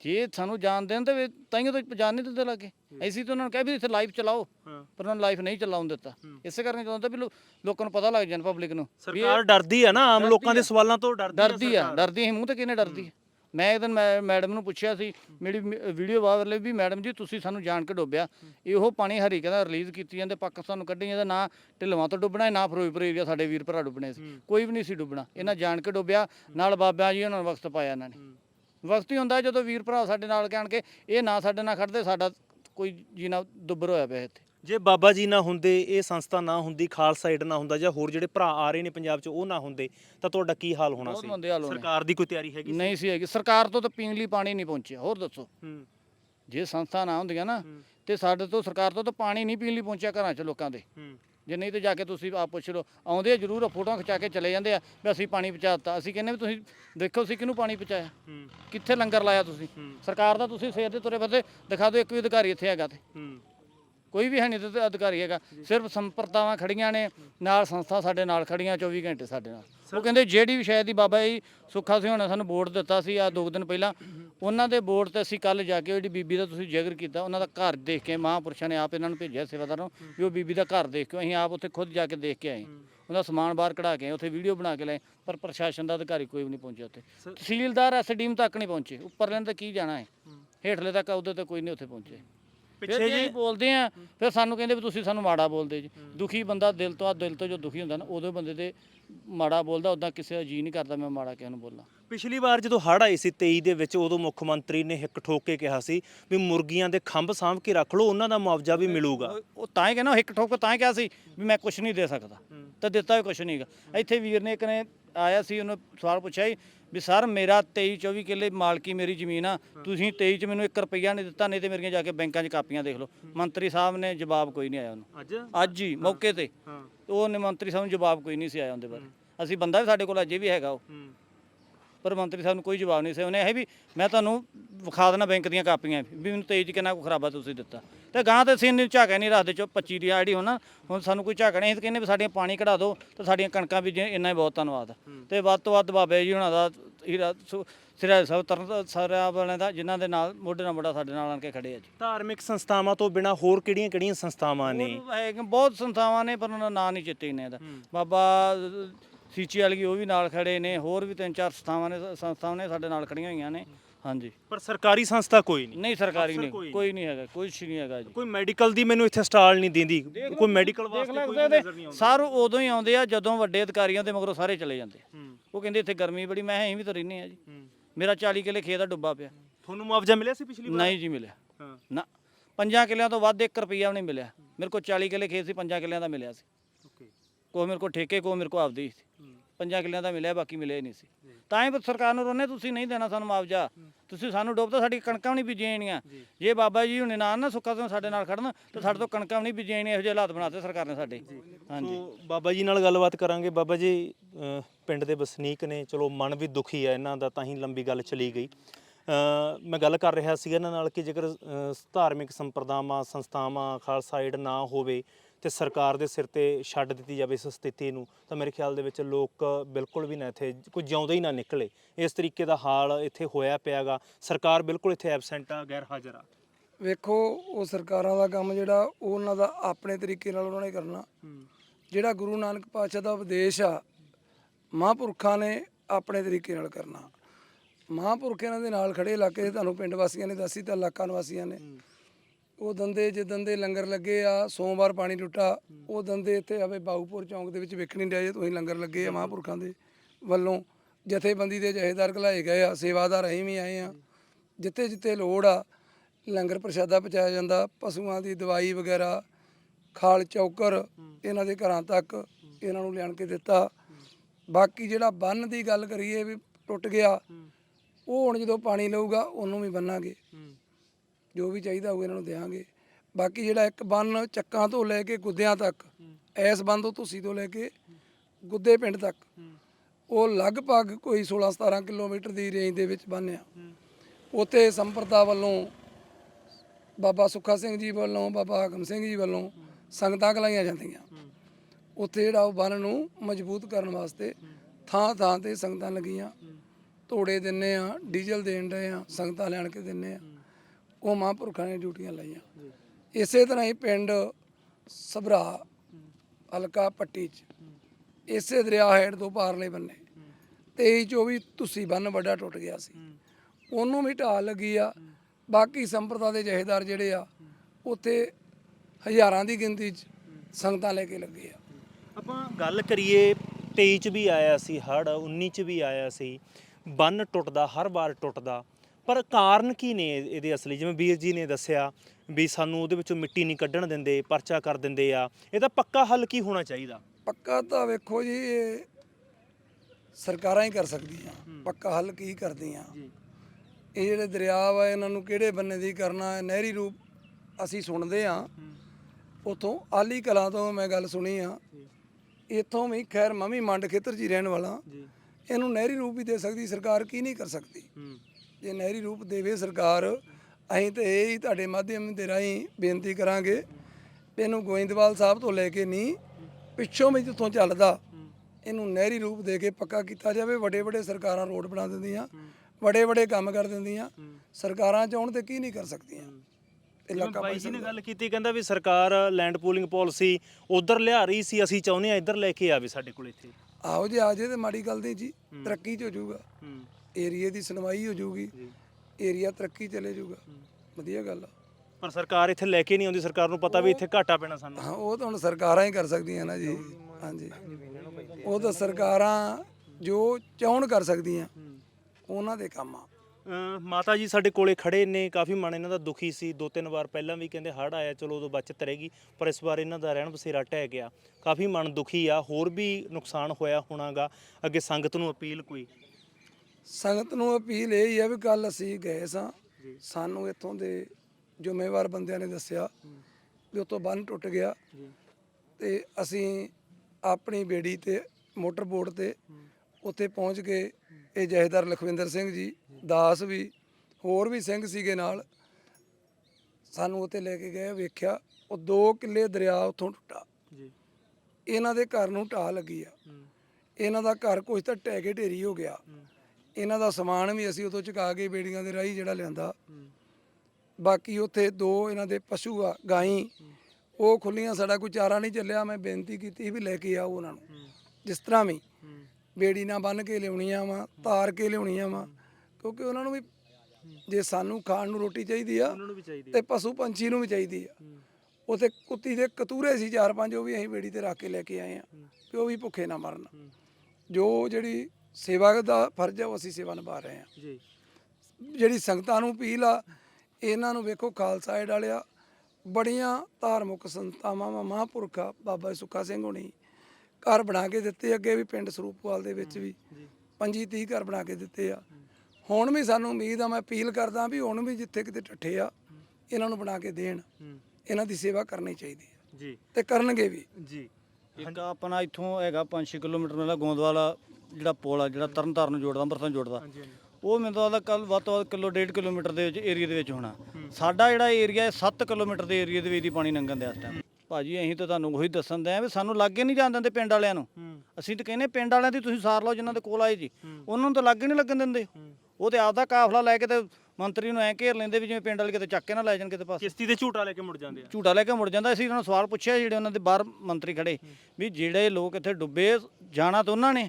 ਜੇ ਸਾਨੂੰ ਜਾਣ ਦੇਣ ਤੇ ਤਾਈਓ ਤਾਂ ਜਾਣ ਨਹੀਂ ਦਿੰਦੇ ਲੱਗੇ। ਅਸੀਂ ਤਾਂ ਉਹਨਾਂ ਨੂੰ ਕਿਹਾ ਵੀ ਇੱਥੇ ਲਾਈਵ ਚਲਾਓ। ਪਰ ਉਹਨਾਂ ਨੂੰ ਲਾਈਵ ਨਹੀਂ ਚਲਾਉਣ ਦਿੱਤਾ। ਇਸੇ ਕਰਕੇ ਚਾਹੁੰਦਾ ਵੀ ਲੋ- ਲੋਕਾਂ ਨੂੰ ਪਤਾ ਲੱਗ ਜਾਣ ਪਬਲਿਕ ਨੂੰ। ਸਰਕਾਰ ਡਰਦੀ ਆ ਨਾ ਆਮ ਲੋਕਾਂ ਦੇ ਸਵਾਲਾਂ ਤੋਂ ਡਰਦੀ ਆ ਡਰਦੀ ਆ ਡਰਦੀ ਹੈ ਮੂੰਹ ਤੇ ਕਿਹਨੇ ਡਰਦੀ ਹੈ ਮੈਂ ਇੱਕ ਦਿਨ ਮੈਂ ਮੈਡਮ ਨੂੰ ਪੁੱਛਿਆ ਸੀ ਮੇਰੀ ਵੀਡੀਓ ਵਾਲੇ ਵੀ ਮੈਡਮ ਜੀ ਤੁਸੀਂ ਸਾਨੂੰ ਜਾਣ ਕੇ ਡੋਬਿਆ। ਇਹੋ ਪਾਣੀ ਹਰੀ ਕਹਿੰਦਾ ਰਿਲੀਜ਼ ਕੀਤੀ ਜਾਂਦੇ ਪਾਕਿਸਤਾਨ ਨੂੰ ਕੱਢੀ ਜਾਂਦਾ ਨਾ ਢਿਲਵਾਂ ਤੋਂ ਡੁੱਬਣਾ ਨਾ ਫਿਰੋਜ਼ਪੁਰ ਏਰੀਆ ਸਾਡੇ ਵੀਰ ਭਰਾ ਡੁੱਬਣੇ ਸੀ। ਕੋਈ ਵੀ ਨਹੀਂ ਸੀ ਡੁੱਬਣਾ ਇਹਨਾਂ ਜਾਣ ਕੇ ਡੋਬਿਆ ਨਾਲ ਬਾਬਾ ਜੀ ਉਹਨਾਂ ਨੂੰ ਵਕਤ ਪਾਇਆ ਇਹਨਾਂ ਨੇ। ਵਕਤ ਹੀ ਹੁੰਦਾ ਜਦੋਂ ਵੀਰ ਭਰਾ ਸਾਡੇ ਨਾਲ ਕਹਿਣ ਕੇ ਇਹ ਨਾ ਸਾਡੇ ਨਾਲ ਖੜਦੇ ਸਾਡਾ ਕੋਈ ਜੀਣਾ ਦੁੱਬਰ ਹੋਇਆ ਪਿਆ ਇੱਥੇ। ਜੇ ਬਾਬਾ ਜੀ ਨਾ ਹੁੰਦੇ ਇਹ ਸੰਸਥਾ ਨਾ ਹੁੰਦੀ ਖਾਲਸਾ ਏਡ ਨਾ ਹੁੰਦਾ ਜਾਂ ਹੋਰ ਜਿਹੜੇ ਭਰਾ ਆ ਰਹੇ ਨੇ ਪੰਜਾਬ 'ਚ ਉਹ ਨਾ ਹੁੰਦੇ ਤਾਂ ਤੁਹਾਡਾ ਕੀ ਹਾਲ ਹੋਣਾ ਬਹੁਤ ਸੀ? ਮੰਦੇ ਹਾਲ ਹੋਣੇ। ਸਰਕਾਰ ਦੀ ਕੋਈ ਤਿਆਰੀ ਹੈਗੀ ਨਹੀਂ ਸੀ ਹੈਗੀ। ਸਰਕਾਰ ਤੋਂ ਤਾਂ ਪੀਣ ਲਈ ਪਾਣੀ ਨਹੀਂ ਪਹੁੰਚਿਆ। ਹੋਰ ਦੱਸੋ। ਹੂੰ। ਜੇ ਸੰਸਥਾ ਨਾ ਹੁੰਦੀਆਂ ਨਾ ਤੇ ਸਾਡੇ ਤੋਂ ਸਰਕਾਰ ਤੋਂ ਤਾਂ ਪਾਣੀ ਨਹੀਂ ਪੀਣ ਲਈ ਪਹੁੰਚਿਆ ਘਰਾਂ 'ਚ ਲੋਕਾਂ ਦੇ। ਹੂੰ। ਜੇ ਨਹੀਂ ਤੇ ਜਾ ਕੇ ਤੁਸੀਂ ਆਪ ਪੁੱਛ ਲਓ। ਆਉਂਦੇ ਆ ਜ਼ਰੂਰ ਫੋਟੋਆਂ ਖਿਚਾ ਕੇ ਚਲੇ ਜਾਂਦੇ ਆ ਵੀ ਅਸੀਂ ਪਾਣੀ ਪਹੁੰਚਾ ਦਿੱਤਾ ਅਸੀਂ ਕਹਿੰਦੇ ਵੀ ਤੁਸੀਂ ਦੇਖੋ ਅਸੀਂ ਕਿਹਨੂੰ ਪਾਣੀ ਪਹੁੰਚਾਇਆ। ਹੂੰ। ਕਿੱਥੇ ਲੰਗਰ ਲਾਇਆ ਤੁਸੀਂ? ਸਰਕਾਰ ਦਾ ਤੁਸੀਂ ਸਵੇਰ ਦੇ ਤੁਰੇ ਫਿਰਦੇ ਦਿਖਾ ਦਿਓ ਇੱਕ ਵੀ ਅਧਿਕਾਰੀ ਇੱਥੇ ਹੈਗਾ ਤੇ। ਹੂੰ। ਕੋਈ ਵੀ ਹੈ ਨਹੀਂ ਤੇ ਅਧਿਕਾਰੀ ਹੈਗਾ। ਸਿਰਫ ਸੰਪਰਦਾਵਾਂ ਖੜੀਆਂ ਨੇ ਨਾਲ ਸੰਸਥਾ ਸਾਡੇ ਨਾਲ ਖੜੀਆਂ 24 ਘੰਟੇ ਸਾਡੇ ਨਾਲ। ਉਹ ਕਹਿੰਦੇ ਜਿਹੜੀ ਵੀ ਸ਼ਾਇਦ ਹੀ ਬਾਬਾ ਜੀ ਸੁੱਖਾ ਸਿੰਘ ਹੋਣਾ ਸਾਨੂੰ ਬੋਰਡ ਦਿੱਤਾ ਸੀ ਆ ਦੋ ਕੁ ਦਿਨ ਪਹਿਲਾਂ ਉਹਨਾਂ ਦੇ ਬੋਰਡ ਤੇ ਅਸੀਂ ਕੱਲ ਜਾ ਕੇ ਜਿਹੜੀ ਬੀਬੀ ਦਾ ਤੁਸੀਂ ਜ਼ਿਕਰ ਕੀਤਾ ਉਹਨਾਂ ਦਾ ਘਰ ਦੇਖ ਕੇ ਮਹਾਂਪੁਰਸ਼ਾਂ ਨੇ ਆਪ ਇਹਨਾਂ ਨੂੰ ਭੇਜਿਆ ਸੇਵਾਦਾਰਾਂ ਨੂੰ ਵੀ ਉਹ ਬੀਬੀ ਦਾ ਘਰ ਦੇਖ ਕੇ ਅਸੀਂ ਆਪ ਉੱਥੇ ਖੁਦ ਜਾ ਕੇ ਦੇਖ ਕੇ ਆਏ। ਉਹਦਾ ਸਮਾਨ ਬਾਹਰ ਕਢਾ ਕੇ ਆਏ ਉੱਥੇ ਵੀਡੀਓ ਬਣਾ ਕੇ ਲਏ ਪਰ ਪ੍ਰਸ਼ਾਸਨ ਦਾ ਅਧਿਕਾਰੀ ਕੋਈ ਵੀ ਨਹੀਂ ਪਹੁੰਚਿਆ ਉੱਥੇ। ਤਹਿਸੀਲਦਾਰ ਐਸਡੀਐਮ ਤੱਕ ਨਹੀਂ ਪਹੁੰਚੇ ਉੱਪਰਲੇ ਤੇ ਕੀ ਜਾਣਾ ਹੈ। ਹੇਠਲੇ ਤੱਕ ਉਹਦੇ ਤੇ ਕੋਈ ਨਹੀਂ ਉੱਥੇ ਪਹੁੰਚੇ। ਪਿੱਛੇ ਜੀ ਬੋਲਦੇ ਆ ਫਿਰ ਸਾਨੂੰ ਕਹਿੰਦੇ ਵੀ ਤੁਸੀਂ ਸਾਨੂੰ ਮਾੜਾ ਬੋਲਦੇ ਜੀ। ਦੁਖੀ ਬੰਦਾ ਦਿਲ ਤੋਂ ਆ ਦਿਲ ਤੋਂ ਜੋ ਦੁਖੀ ਹੁੰਦਾ ਨਾ ਉਦੋਂ ਬੰਦੇ ਦੇ ਮਾੜਾ ਬੋਲਦਾ ਉਦਾਂ ਕਿਸੇ ਦਾ ਜੀ ਨਹੀਂ ਕਰਦਾ ਮੈਂ ਮਾੜਾ ਕਿਸੇ ਨੂੰ ਬੋਲਾਂ। ਪਿਛਲੀ ਵਾਰ ਜਦੋਂ ਹੜ੍ਹ ਆਏ ਸੀ 23 ਦੇ ਵਿੱਚ ਉਦੋਂ ਮੁੱਖ ਮੰਤਰੀ ਨੇ ਹਿੱਕ ਠੋਕ ਕੇ ਕਿਹਾ ਸੀ ਵੀ ਮੁਰਗੀਆਂ ਦੇ ਖੰਭ ਸਾਂਭ ਕੇ ਰੱਖ ਲਓ ਉਹਨਾਂ ਦਾ ਮੁਆਵਜ਼ਾ ਵੀ ਮਿਲੂਗਾ। ਉਹ- ਤਾਂ ਹੀ ਕਹਿੰਦਾ ਇੱਕ ਠੋਕ ਤਾਂ ਹੀ ਕਿਹਾ ਸੀ ਵੀ ਮੈਂ ਕੁਝ ਨਹੀਂ ਦੇ ਸਕਦਾ। ਤਾਂ ਦਿੱਤਾ ਵੀ ਕੁਝ ਨਹੀਂਗਾ ਇੱਥੇ ਵੀਰ ਨੇ ਇੱਕ ਨੇ ਆਇਆ ਸੀ ਉਹਨੂੰ ਸਵਾਲ ਪੁੱਛਿਆ ਸੀ ਵੀ ਸਰ ਮੇਰਾ 23 24 ਕਿੱਲੇ ਮਾਲਕੀ ਮੇਰੀ ਜ਼ਮੀਨ ਆ ਤੁਸੀਂ 23 ਚ ਮੈਨੂੰ 1 ਰੁਪਈਆ ਨਹੀਂ ਦਿੱਤਾ ਨਹੀਂ ਤੇ ਮੇਰੀਆਂ ਜਾ ਕੇ ਬੈਂਕਾਂ 'ਚ ਕਾਪੀਆਂ ਦੇਖ ਲਓ। ਮੰਤਰੀ ਸਾਹਿਬ ਨੇ ਜਵਾਬ ਕੋਈ ਨਹੀਂ ਆਇਆ ਉਹਨੂੰ। ਅੱਜ? ਅੱਜ ਹੀ ਮੌਕੇ ਤੇ। ਉਹ ਨੇ ਮੰਤਰੀ ਸਾਹਿਬ ਨੂੰ ਜਵਾਬ ਕੋਈ ਨਹੀਂ ਸੀ ਆਇਆ ਉਹਦੇ ਬਾਰੇ। ਅਸੀਂ ਬੰਦਾ ਵੀ ਸਾਡੇ ਕੋਲ ਅਜੇ ਵੀ ਹੈਗਾ ਉਹ। ਪਰ ਮੰਤਰੀ ਸਾਹਿਬ ਨੂੰ ਕੋਈ ਜਵਾਬ ਨਹੀਂ ਸੀ। ਉਹਨੇ ਇਹ ਵੀ ਮੈਂ ਤੁਹਾਨੂੰ ਵਿਖਾ ਦੇਣਾ ਬੈਂਕ ਦੀਆਂ ਕਾਪੀਆਂ ਵੀ ਮੈਨੂੰ ਤੇਜ ਕਿੰਨਾ ਕੁ ਖਰਾਬਾ ਤੁਸੀਂ ਦਿੱਤਾ। ਤੇ ਗਾਂ ਤੇ ਇਹਨੂੰ ਝਾਕਾ ਨਹੀਂ ਰੱਖਦੇ ਚੋ 25 ਦੀ ਆਈਡੀ ਹੋਣਾ ਹੁਣ ਸਾਨੂੰ ਕੋਈ ਝਾਕਾ ਨਹੀਂ ਅਸੀਂ ਤਾਂ ਕਹਿੰਦੇ ਵੀ ਸਾਡੀਆਂ ਪਾਣੀ ਕਢਾ ਦਿਓ ਤੇ ਸਾਡੀਆਂ ਕਣਕਾਂ ਵੀ ਇੰਨਾ ਹੀ ਬਹੁਤ ਧੰਨਵਾਦ। ਤੇ ਵੱਧ ਤੋਂ ਵੱਧ ਬਾਬੇ ਜੀ ਹੁਣਾਂ ਦਾ ਹੀਰਾ ਸਿਰਾ ਸਭ ਤਰਨ ਸਾਰਿਆਂ ਵਾਲਿਆਂ ਦਾ ਜਿਨ੍ਹਾਂ ਦੇ ਨਾਲ ਮੋਢੇ ਨਾਲ ਮੋਢਾ ਸਾਡੇ ਨਾਲ ਆਣ ਕੇ ਖੜੇ ਆ ਜੀ। ਧਾਰਮਿਕ ਸੰਸਥਾਵਾਂ ਤੋਂ ਬਿਨਾ ਹੋਰ ਕਿਹੜੀਆਂ-ਕਿਹੜੀਆਂ ਸੰਸਥਾਵਾਂ ਨੇ? ਬਹੁਤ ਸੰਸਥਾਵਾਂ ਨੇ ਪਰ ਉਹਨਾਂ ਦਾ ਨਾਂ ਨਹੀਂ ਚਿੱਤੇ ਇਹਨੇ ਦਾ। ਬਾਬਾ ਸੀਚੀ ਵਾਲੀ ਉਹ ਵੀ ਨਾਲ ਖੜੇ ਨੇ ਹੋਰ ਵੀ ਤਿੰਨ ਚਾਰ ਸੰਸਥਾਵਾਂ ਨੇ ਸੰਸਥਾਵਾਂ ਨੇ ਸਾਡੇ ਨਾਲ ਖੜੀਆਂ ਹੋਈਆਂ ਨੇ। ਹਾਂਜੀ। ਪਰ ਸਰਕਾਰੀ ਸੰਸਥਾ ਕੋਈ ਨਹੀਂ। ਨਹੀਂ ਸਰਕਾਰੀ ਅਫਸਰ ਨਹੀਂ ਕੋਈ ਕੋਈ ਨਹੀਂ। ਹੈਗਾ ਕੁਝ ਨਹੀਂ ਹੈਗਾ ਜੀ। ਕੋਈ ਮੈਡੀਕਲ ਦੀ ਮੈਨੂੰ ਇੱਥੇ ਸਟਾਲ ਨਹੀਂ ਦਿੰਦੀ। ਕੋਈ ਮੈਡੀਕਲ ਵਾਸਤੇ ਕੋਈ ਨਜ਼ਰ ਨਹੀਂ ਆਉਂਦਾ। ਸਰ ਉਦੋਂ ਹੀ ਆਉਂਦੇ ਆ ਜਦੋਂ ਵੱਡੇ ਅਧਿਕਾਰੀਆਂ ਦੇ ਮਗਰੋਂ ਸਾਰੇ ਚਲੇ ਜਾਂਦੇ ਆ। ਹੂੰ। ਉਹ ਕਹਿੰਦੇ ਇੱਥੇ ਗਰਮੀ ਬੜੀ ਮੈਂ ਅਸੀਂ ਵੀ ਤਾਂ ਰਹਿੰਦੇ ਆ ਜੀ। ਹੂੰ। ਮੇਰਾ 40 ਕਿੱਲੇ ਖੇਤ ਦਾ ਡੁੱਬਾ ਪਿਆ। ਤੁਹਾਨੂੰ ਮੁਆਵਜ਼ਾ ਮਿਲਿਆ ਸੀ ਪਿਛਲੀ ਵਾਰ? ਨਹੀਂ ਜੀ ਮਿਲਿਆ। ਹਾਂ। ਨਾ ਪੰਜਾਂ ਕਿੱਲਿਆਂ ਤੋਂ ਵੱਧ 1 ਰੁਪਈਆ ਵੀ ਨਹੀਂ ਮਿਲਿਆ। ਮੇਰੇ ਕੋਲ 40 ਕਿੱਲੇ ਖੇਤ ਸੀ ਪੰਜਾਂ ਕਿੱਲਿਆਂ ਦਾ ਮਿਲਿਆ ਸੀ। ਓਕੇ। ਕੋਈ ਮੇਰੇ ਕੋਲ ਠੇਕੇ ਕੋਈ ਮੇਰੇ ਕੋਲ ਆਪਦੀ ਸੀ। ਪੰਜਾਂ ਕਿੱਲਿਆਂ ਦਾ ਮਿਲਿਆ ਬਾਕੀ ਮਿਲਿਆ ਹੀ ਨਹੀਂ ਸੀ। ਤਾਂ ਹੀ ਸਰਕਾਰ ਨੂੰ ਰੋਨੇ ਤੁਸੀਂ ਨਹੀਂ ਦੇਣਾ ਸਾਨੂੰ ਮੁਆਵਜ਼ਾ। ਤੁਸੀਂ ਸਾਨੂੰ ਡੋਬਦਾ ਸਾਡੀ ਕਣਕਾਂ ਵੀ ਨਹੀਂ ਬੀਜੀਆਂ ਜਾਣੀਆਂ। ਜੇ ਬਾਬਾ ਜੀ ਹੁਣੇ ਨਾਲ ਨਾ ਸੁੱਖਾ ਸਿੰਘ ਸਾਡੇ ਨਾਲ ਖੜਨ ਤਾਂ ਸਾਡੇ ਤੋਂ ਕਣਕਾਂ ਵੀ ਨਹੀਂ ਬੀਜੀਆਂ ਜਾਣੀਆਂ ਇਹੋ ਜਿਹੇ ਹਾਲਾਤ ਬਣਾਤੇ ਸਰਕਾਰ ਨੇ ਸਾਡੇ। ਹਾਂਜੀ। ਬਾਬਾ ਜੀ ਨਾਲ ਗੱਲਬਾਤ ਕਰਾਂਗੇ। ਬਾਬਾ ਜੀ ਪਿੰਡ ਦੇ ਵਸਨੀਕ ਨੇ। ਚਲੋ ਮਨ ਵੀ ਦੁਖੀ ਹੈ ਇਹਨਾਂ ਦਾ ਤਾਂ ਹੀ ਲੰਬੀ ਗੱਲ ਚਲੀ ਗਈ। ਮੈਂ ਗੱਲ ਕਰ ਰਿਹਾ ਸੀ ਇਹਨਾਂ ਨਾਲ ਕਿ ਜੇਕਰ ਧਾਰਮਿਕ ਸੰਪਰਦਾਵਾਂ ਸੰਸਥਾਵਾਂ ਖਾਲਸਾ ਏਡ ਨਾ ਹੋਵੇ ਤੇ ਸਰਕਾਰ ਦੇ ਸਿਰ ਤੇ ਛੱਡ ਦਿੱਤੀ ਜਾਵੇ ਇਸ ਸਥਿਤੀ ਨੂੰ ਤਾਂ ਮੇਰੇ ਖਿਆਲ ਦੇ ਵਿੱਚ ਲੋਕ ਬਿਲਕੁਲ ਵੀ ਨਾ ਇੱਥੇ ਕੋਈ ਜਿਉਂਦੇ ਹੀ ਨਾ ਨਿਕਲੇ। ਇਸ ਤਰੀਕੇ ਦਾ ਹਾਲ ਇੱਥੇ ਹੋਇਆ ਪਿਆਗਾ। ਸਰਕਾਰ ਬਿਲਕੁਲ ਇੱਥੇ ਐਬਸੈਂਟ ਆ ਗੈਰ ਹਾਜ਼ਰ ਆ। ਵੇਖੋ ਉਹ ਸਰਕਾਰਾਂ ਦਾ ਕੰਮ ਜਿਹੜਾ ਉਹ ਉਹਨਾਂ ਦਾ ਆਪਣੇ ਤਰੀਕੇ ਨਾਲ ਉਹਨਾਂ ਨੇ ਕਰਨਾ। ਜਿਹੜਾ ਗੁਰੂ ਨਾਨਕ ਪਾਤਸ਼ਾਹ ਦਾ ਉਪਦੇਸ਼ ਆ ਮਹਾਂਪੁਰਖਾਂ ਨੇ ਆਪਣੇ ਤਰੀਕੇ ਨਾਲ ਕਰਨਾ। ਮਹਾਂਪੁਰਖ ਇਹਨਾਂ ਦੇ ਨਾਲ ਖੜੇ ਇਲਾਕੇ ਦੇ ਤੁਹਾਨੂੰ ਪਿੰਡ ਵਾਸੀਆਂ ਨੇ ਦੱਸੀ ਤਾਂ ਇਲਾਕਾ ਨਿਵਾਸੀਆਂ ਨੇ। ਉਹ ਦੰਦੇ, ਜੇ ਦੰਦੇ ਲੰਗਰ ਲੱਗੇ ਆ, ਸੋਮਵਾਰ ਪਾਣੀ ਟੁੱਟਾ ਉਹ ਦੰਦੇ ਇੱਥੇ ਆਵੇ ਬਾਊਪੁਰ ਚੌਂਕ ਦੇ ਵਿੱਚ ਵੇਖਣੀ ਨਹੀਂ ਜੇ, ਤੁਸੀਂ ਲੰਗਰ ਲੱਗੇ ਆ ਮਹਾਂਪੁਰਖਾਂ ਦੇ ਵੱਲੋਂ। ਜਥੇਬੰਦੀ ਦੇ ਜਹੇਦਾਰ ਘਲਾਏ ਗਏ ਆ, ਸੇਵਾਦਾਰ ਅਸੀਂ ਵੀ ਆਏ ਆ। ਜਿੱਥੇ ਜਿੱਥੇ ਲੋੜ ਆ, ਲੰਗਰ ਪ੍ਰਸ਼ਾਦਾ ਪਹੁੰਚਾਇਆ ਜਾਂਦਾ, ਪਸ਼ੂਆਂ ਦੀ ਦਵਾਈ ਵਗੈਰਾ, ਖਾਲ ਚੌਕਰ, ਇਹਨਾਂ ਦੇ ਘਰਾਂ ਤੱਕ ਇਹਨਾਂ ਨੂੰ ਲਿਆਣ ਕੇ ਦਿੱਤਾ। ਬਾਕੀ ਜਿਹੜਾ ਬੰਨ ਦੀ ਗੱਲ ਕਰੀਏ ਵੀ ਟੁੱਟ ਗਿਆ, ਉਹ ਹੁਣ ਜਦੋਂ ਪਾਣੀ ਲਊਗਾ, ਉਹਨੂੰ ਵੀ ਬੰਨਾਂਗੇ। ਜੋ ਵੀ ਚਾਹੀਦਾ ਹੋਊ ਇਹਨਾਂ ਨੂੰ ਦੇਵਾਂਗੇ ਬਾਕੀ ਜਿਹੜਾ ਇੱਕ ਬੰਨ ਚੱਕਾਂ ਤੋਂ ਲੈ ਕੇ ਗੁੱਦਿਆਂ ਤੱਕ ਐਸ ਬੰਨ ਤੋਂ ਤੁਸੀਂ ਤੋਂ ਲੈ ਕੇ ਗੁੱਦੇ ਪਿੰਡ ਤੱਕ ਉਹ ਲਗਭਗ ਕੋਈ 16 17 ਕਿਲੋਮੀਟਰ ਦੀ ਰੇਂਜ ਦੇ ਵਿੱਚ ਬੰਨਿਆ ਉੱਥੇ ਸੰਪਰਦਾ ਵੱਲੋਂ ਬਾਬਾ ਸੁੱਖਾ ਸਿੰਘ ਜੀ ਵੱਲੋਂ ਬਾਬਾ ਹਾਕਮ ਸਿੰਘ ਜੀ ਵੱਲੋਂ ਸੰਗਤਾਂ ਕਲਾਈਆਂ ਜਾਂਦੀਆਂ। ਉੱਥੇ ਜਿਹੜਾ ਉਹ ਬੰਨ ਨੂੰ ਮਜ਼ਬੂਤ ਕਰਨ ਵਾਸਤੇ ਥਾਂ ਥਾਂ ਤੇ ਸੰਗਤਾਂ ਲੱਗੀਆਂ। ਤੋੜੇ ਦਿੰਨੇ ਆ ਡੀਜ਼ਲ ਦੇਣ ਰਹੇ ਆ ਸੰਗਤਾਂ ਲੈਣ ਕੇ ਦਿੰਨੇ ਆ। ਉਹ ਮਹਾਂਪੁਰਖਾਂ ਨੇ ਡਿਊਟੀਆਂ ਲਾਈਆਂ। ਇਸੇ ਤਰ੍ਹਾਂ ਹੀ ਪਿੰਡ ਸਭਰਾ, ਹਲਕਾ ਪੱਟੀ ਚ, ਇਸੇ ਦਰਿਆ ਹੈਡ ਤੋਂ ਪਾਰਲੇ ਬੰਨੇ। 23 24 ਤੁਸੀਂ ਬੰਨ ਵੱਡਾ ਟੁੱਟ ਗਿਆ ਸੀ। ਉਹਨੂੰ ਵੀ ਢਾਹ ਲੱਗੀ ਆ। ਬਾਕੀ ਸੰਪਰਦਾ ਦੇ ਜਹੇਦਾਰ ਜਿਹੜੇ ਆ, ਉੱਥੇ ਹਜ਼ਾਰਾਂ ਦੀ ਗਿਣਤੀ ਚ ਸੰਗਤਾਂ ਲੈ ਕੇ ਲੱਗੇ ਆ। ਆਪਾਂ ਗੱਲ ਕਰੀਏ 23 ਚ ਵੀ ਆਇਆ ਸੀ ਹੜ 19 ਚ ਵੀ ਆਇਆ ਸੀ। ਬੰਨ ਟੁੱਟਦਾ, ਹਰ ਵਾਰ ਟੁੱਟਦਾ। ਪਰ ਕਾਰਨ ਕੀ ਨੇ ਇਹ- ਇਹਦੇ ਅਸਲੀ? ਜਿਵੇਂ ਵੀਰ ਜੀ ਨੇ ਦੱਸਿਆ ਵੀ ਸਾਨੂੰ ਉਹਦੇ ਵਿੱਚੋਂ ਮਿੱਟੀ ਨਹੀਂ ਕੱਢਣ ਦਿੰਦੇ ਪਰਚਾ ਕਰ ਦਿੰਦੇ ਆ। ਇਹਦਾ ਪੱਕਾ ਹੱਲ ਕੀ ਹੋਣਾ ਚਾਹੀਦਾ? ਪੱਕਾ ਤਾਂ ਵੇਖੋ ਜੀ ਇਹ ਸਰਕਾਰਾਂ ਹੀ ਕਰ ਸਕਦੀਆਂ। ਪੱਕਾ ਹੱਲ ਕੀ ਕਰਦੀਆਂ? ਇਹ ਜਿਹੜੇ ਦਰਿਆ ਵਾ ਇਹਨਾਂ ਨੂੰ ਕਿਹੜੇ ਬੰਨੇ ਦੀ ਕਰਨਾ? ਹੈ ਨਹਿਰੀ ਰੂਪ ਅਸੀਂ ਸੁਣਦੇ ਆ ਉਥੋਂ ਆਲੀ ਕਲਾਂ ਤੋਂ ਮੈਂ ਗੱਲ ਸੁਣੀ ਆ। ਇਥੋਂ ਵੀ ਖੈਰ ਮੈਂ ਵੀ ਮੰਡ ਖੇਤਰ 'ਚ ਹੀ ਰਹਿਣ ਵਾਲਾ। ਇਹਨੂੰ ਨਹਿਰੀ ਰੂਪ ਵੀ ਦੇ ਸਕਦੀ ਸਰਕਾਰ ਕੀ ਨਹੀਂ ਕਰ ਸਕਦੀ। ਜੇ ਨਹਿਰੀ ਰੂਪ ਦੇਵੇ ਸਰਕਾਰ ਅਸੀਂ ਤੇ ਇਹ ਹੀ ਤੁਹਾਡੇ ਮਾਧਿਅਮ ਦੇ ਰਾਹੀਂ ਬੇਨਤੀ ਕਰਾਂਗੇ ਇਹਨੂੰ ਗੋਇੰਦਵਾਲ ਸਾਹਿਬ ਤੋਂ ਲੈ ਕੇ ਨਹੀਂ ਪਿੱਛੋਂ ਵੀ ਜਿੱਥੋਂ ਚੱਲਦਾ ਇਹਨੂੰ ਨਹਿਰੀ ਰੂਪ ਦੇ ਕੇ ਪੱਕਾ ਕੀਤਾ ਜਾਵੇ। ਵੱਡੇ ਵੱਡੇ ਸਰਕਾਰਾਂ ਰੋਡ ਬਣਾ ਦਿੰਦੀਆਂ ਵੱਡੇ ਵੱਡੇ ਕੰਮ ਕਰ ਦਿੰਦੀਆਂ ਸਰਕਾਰਾਂ ਚਾਹੁਣ ਤੇ ਕੀ ਨਹੀਂ ਕਰ ਸਕਦੀਆਂ। ਇਲਾਕਾ ਬਾਈ ਜੀ ਨੇ ਗੱਲ ਕੀਤੀ ਕਹਿੰਦਾ ਵੀ ਸਰਕਾਰ ਲੈਂਡ ਪੂਲਿੰਗ ਪਾਲਿਸੀ ਉਧਰ ਲਿਆ ਰਹੀ ਸੀ ਅਸੀਂ ਚਾਹੁੰਦੇ ਆ ਇੱਧਰ ਲੈ ਕੇ ਆਵੇ ਸਾਡੇ ਕੋਲ ਇੱਥੇ। ਆਓ ਜੇ ਆ ਜੇ ਤੇ ਮਾੜੀ ਗੱਲ ਨਹੀਂ ਜੀ ਤਰੱਕੀ ਚ ਹੋ ਜਾਊਗਾ। ਏਰੀਏ ਦੀ ਸੁਣਵਾਈ ਹੋ ਜਾਊਗੀ ਏਰੀਆ ਤਰੱਕੀ ਚਲੇ ਜਾਊਗਾ। ਵਧੀਆ ਗੱਲ ਆ। ਪਰ ਸਰਕਾਰ ਇੱਥੇ ਲੈ ਕੇ ਨਹੀਂ ਆਉਂਦੀ ਸਰਕਾਰ ਨੂੰ ਪਤਾ ਵੀ ਇੱਥੇ ਘਾਟਾ ਪੈਣਾ ਸਾਨੂੰ। ਹਾਂ ਉਹ ਤਾਂ ਹੁਣ ਸਰਕਾਰਾਂ ਹੀ ਕਰ ਸਕਦੀਆਂ ਨਾ ਜੀ। ਹਾਂਜੀ। ਉਹ ਤਾਂ ਸਰਕਾਰਾਂ ਜੋ ਚਾਹਣ ਕਰ ਸਕਦੀਆਂ। ਉਹਨਾਂ ਦੇ ਕੰਮ ਆ। ਮਾਤਾ ਜੀ ਸਾਡੇ ਕੋਲੇ ਖੜੇ ਨੇ ਕਾਫੀ ਮਨ ਇਹਨਾਂ ਦਾ ਦੁਖੀ ਸੀ। ਦੋ ਤਿੰਨ ਵਾਰ ਪਹਿਲਾਂ ਵੀ ਕਹਿੰਦੇ ਹੜ ਆਇਆ ਚਲੋ ਉਦੋਂ ਬਚਤ ਰਹੇਗੀ ਪਰ ਇਸ ਵਾਰ ਇਹਨਾਂ ਦਾ ਰਹਿਣ ਬਸੇਰਾ ਟਹਿ ਗਿਆ। ਕਾਫੀ ਮਨ ਦੁਖੀ ਆ ਹੋਰ ਵੀ ਨੁਕਸਾਨ ਹੋਇਆ ਹੋਣਾਗਾ। ਅੱਗੇ ਸੰਗਤ ਨੂੰ ਅਪੀਲ ਕੋਈ। ਸੰਗਤ ਨੂੰ ਅਪੀਲ ਇਹ ਹੀ ਆ ਵੀ ਕੱਲ ਅਸੀਂ ਗਏ ਸਾਂ। ਸਾਨੂੰ ਇੱਥੋਂ ਦੇ ਜ਼ਿੰਮੇਵਾਰ ਬੰਦਿਆਂ ਨੇ ਦੱਸਿਆ ਵੀ ਉਤੋਂ ਬੰਨ ਟੁੱਟ ਗਿਆ। ਤੇ ਅਸੀਂ ਆਪਣੀ ਬੇੜੀ ਤੇ ਮੋਟਰ ਬੋਟ ਤੇ ਉੱਥੇ ਪਹੁੰਚ ਕੇ ਇਹ ਜਹੇਦਾਰ ਲਖਵਿੰਦਰ ਸਿੰਘ ਜੀ ਦਾਸ ਵੀ ਹੋਰ ਵੀ ਸਿੰਘ ਸੀਗੇ ਨਾਲ। ਸਾਨੂੰ ਉੱਥੇ ਲੈ ਕੇ ਗਏ ਵੇਖਿਆ ਉਹ 2 ਕਿੱਲੇ ਦਰਿਆ ਉੱਥੋਂ ਟੁੱਟਾ। ਜੀ। ਇਹਨਾਂ ਦੇ ਘਰ ਨੂੰ ਢਾਹ ਲੱਗੀ ਆ। ਇਹਨਾਂ ਦਾ ਘਰ ਕੁਝ ਤਾਂ ਕੇ ਢੇਰੀ ਹੋ ਗਿਆ। ਇਹਨਾਂ ਦਾ ਸਮਾਨ ਵੀ ਅਸੀਂ ਉਦੋਂ ਚੁਕਾ ਕੇ ਬੇੜੀਆਂ ਦੇ ਰਾਹੀਂ ਜਿਹੜਾ ਲਿਆਂਦਾ। ਬਾਕੀ ਉੱਥੇ ਦੋ ਇਹਨਾਂ ਦੇ ਪਸ਼ੂ ਆ ਗਾਈ। ਉਹ ਖੁੱਲੀਆਂ ਸਾਡਾ ਕੋਈ ਚਾਰਾ ਨਹੀਂ ਚੱਲਿਆ। ਮੈਂ ਬੇਨਤੀ ਕੀਤੀ ਵੀ ਲੈ ਕੇ ਆਓ ਉਹਨਾਂ ਨੂੰ। ਜਿਸ ਤਰ੍ਹਾਂ ਵੀ ਬੇੜੀ ਨਾਲ ਬੰਨ ਕੇ ਲਿਆਉਣੀਆਂ ਵਾ ਤਾਰ ਕੇ ਲਿਆਉਣੀਆਂ ਵਾ। ਕਿਉਂਕਿ ਉਹਨਾਂ ਨੂੰ ਵੀ ਜੇ ਸਾਨੂੰ ਖਾਣ ਨੂੰ ਰੋਟੀ ਚਾਹੀਦੀ ਆ ਨੂੰ ਤੇ ਪਸ਼ੂ ਪੰਛੀ ਨੂੰ ਵੀ ਚਾਹੀਦੀ ਆ। ਉਥੇ ਕੁੱਤੀ ਦੇ ਕਤੂਰੇ ਸੀ ਚਾਰ ਪੰਜ ਉਹ ਵੀ ਅਸੀਂ ਬੇੜੀ ਤੇ ਰੱਖ ਕੇ ਲੈ ਕੇ ਆਏ ਆ। ਕਿ ਉਹ ਵੀ ਭੁੱਖੇ ਨਾ ਮਰਨ। ਜੋ ਜਿਹੜੀ ਸੇਵਾ ਦਾ ਫਰਜ਼ ਹੈ ਉਹ ਅਸੀਂ ਸੇਵਾ ਨਿਭਾ ਰਹੇ ਆ ਜੀ। ਜਿਹੜੀ ਸੰਗਤਾਂ ਨੂੰ ਅਪੀਲ ਆ ਇਹਨਾਂ ਨੂੰ ਵੇਖੋ ਖਾਲਸਾ ਏਡ ਵਾਲਿਆ ਬੜੀਆਂ ਧਾਰਮਿਕ ਸੰਸਥਾਵਾਂ ਵਾ ਮਹਾਂਪੁਰਖਾ ਬਾਬਾ ਸੁੱਖਾ ਸਿੰਘ ਹੋਣੀ ਘਰ ਬਣਾ ਕੇ ਦਿੱਤੇ ਅੱਗੇ ਵੀ ਪਿੰਡ ਸਰੂਪਵਾਲ ਦੇ ਵਿੱਚ ਵੀ 25 30 ਘਰ ਬਣਾ ਕੇ ਦਿੱਤੇ ਆ। ਹੁਣ ਵੀ ਸਾਨੂੰ ਉਮੀਦ ਆ ਮੈਂ ਅਪੀਲ ਕਰਦਾ ਵੀ ਹੁਣ ਵੀ ਜਿੱਥੇ ਕਿਤੇ ਠੱਠੇ ਆ ਇਹਨਾਂ ਨੂੰ ਬਣਾ ਕੇ ਦੇਣ। ਇਹਨਾਂ ਦੀ ਸੇਵਾ ਕਰਨੀ ਚਾਹੀਦੀ ਹੈ ਜੀ। ਤੇ ਕਰਨਗੇ ਵੀ। ਜੀ। ਇੱਕ ਆਪਣਾ ਇੱਥੋਂ ਹੈਗਾ 5-6 ਕਿਲੋਮੀਟਰ ਨਾਲ ਗੋਂਦਵਾਲ ਜਿਹੜਾ ਪੁਲ ਆ ਜਿਹੜਾ ਤਰਨਤਾਰਨ ਨੂੰ ਜੋੜਦਾ ਅੰਮ੍ਰਿਤਸਰ ਨੂੰ ਜੋੜਦਾ ਉਹ ਮੈਨੂੰ ਲੱਗਦਾ ਕੱਲ ਵੱਧ ਤੋਂ ਵੱਧ ਕਿਲੋ ਡੇਢ ਕਿਲੋਮੀਟਰ ਦੇ ਵਿੱਚ ਏਰੀਆ ਦੇ ਵਿੱਚ ਹੋਣਾ। ਸਾਡਾ ਜਿਹੜਾ ਏਰੀਆ ਹੈ 7 ਕਿਲੋਮੀਟਰ ਦੇ ਏਰੀਆ ਦੇ ਵਿੱਚ ਦੀ ਪਾਣੀ ਲੰਘਣ ਦੇ ਇਸ ਟਾਈਮ ਭਾਜੀ ਅਸੀਂ ਤਾਂ ਤੁਹਾਨੂੰ ਉਹੀ ਦੱਸਣ ਦੇ ਆ ਵੀ ਸਾਨੂੰ ਲਾਗੇ ਨਹੀਂ ਜਾਣ ਦਿੰਦੇ ਪਿੰਡ ਵਾਲਿਆਂ ਨੂੰ। ਅਸੀਂ ਤਾਂ ਕਹਿੰਦੇ ਪਿੰਡ ਵਾਲਿਆਂ ਦੀ ਤੁਸੀਂ ਸਾਰ ਲਓ ਜਿਨ੍ਹਾਂ ਦੇ ਕੋਲ ਆਏ ਜੀ। ਉਹਨਾਂ ਨੂੰ ਤਾਂ ਲਾਗੇ ਨਹੀਂ ਲੱਗਣ ਦਿੰਦੇ। ਉਹ ਤੇ ਆਪਦਾ ਕਾਫਲਾ ਲੈ ਕੇ ਤੇ ਮੰਤਰੀ ਨੂੰ ਐਂ ਘੇਰ ਲੈਂਦੇ ਵੀ ਜਿਵੇਂ ਪਿੰਡ ਵਾਲੇ ਕਿਤੇ ਚੱਕ ਕੇ ਨਾ ਲੈ ਜਾਣ ਕਿਤੇ ਪਾਸੇ। ਕਿਸ਼ਤੀ ਤੇ ਝੂਟਾ ਲੈ ਕੇ ਮੁੜ ਜਾਂਦੇ ਆ। ਝੂਟਾ ਲੈ ਕੇ ਮੁੜ ਜਾਂਦਾ। ਅਸੀਂ ਉਹਨਾਂ ਨੂੰ ਸਵਾਲ ਪੁੱਛਿਆ ਜਿਹੜੇ ਉਹਨਾਂ ਦੇ ਬਾਹਰ ਮੰਤਰੀ ਖੜੇ ਵੀ ਜਿਹੜੇ ਲੋਕ ਇੱਥੇ ਡੁੱਬੇ ਜਾਣਾ ਤਾਂ ਉਹਨਾਂ ਨੇ।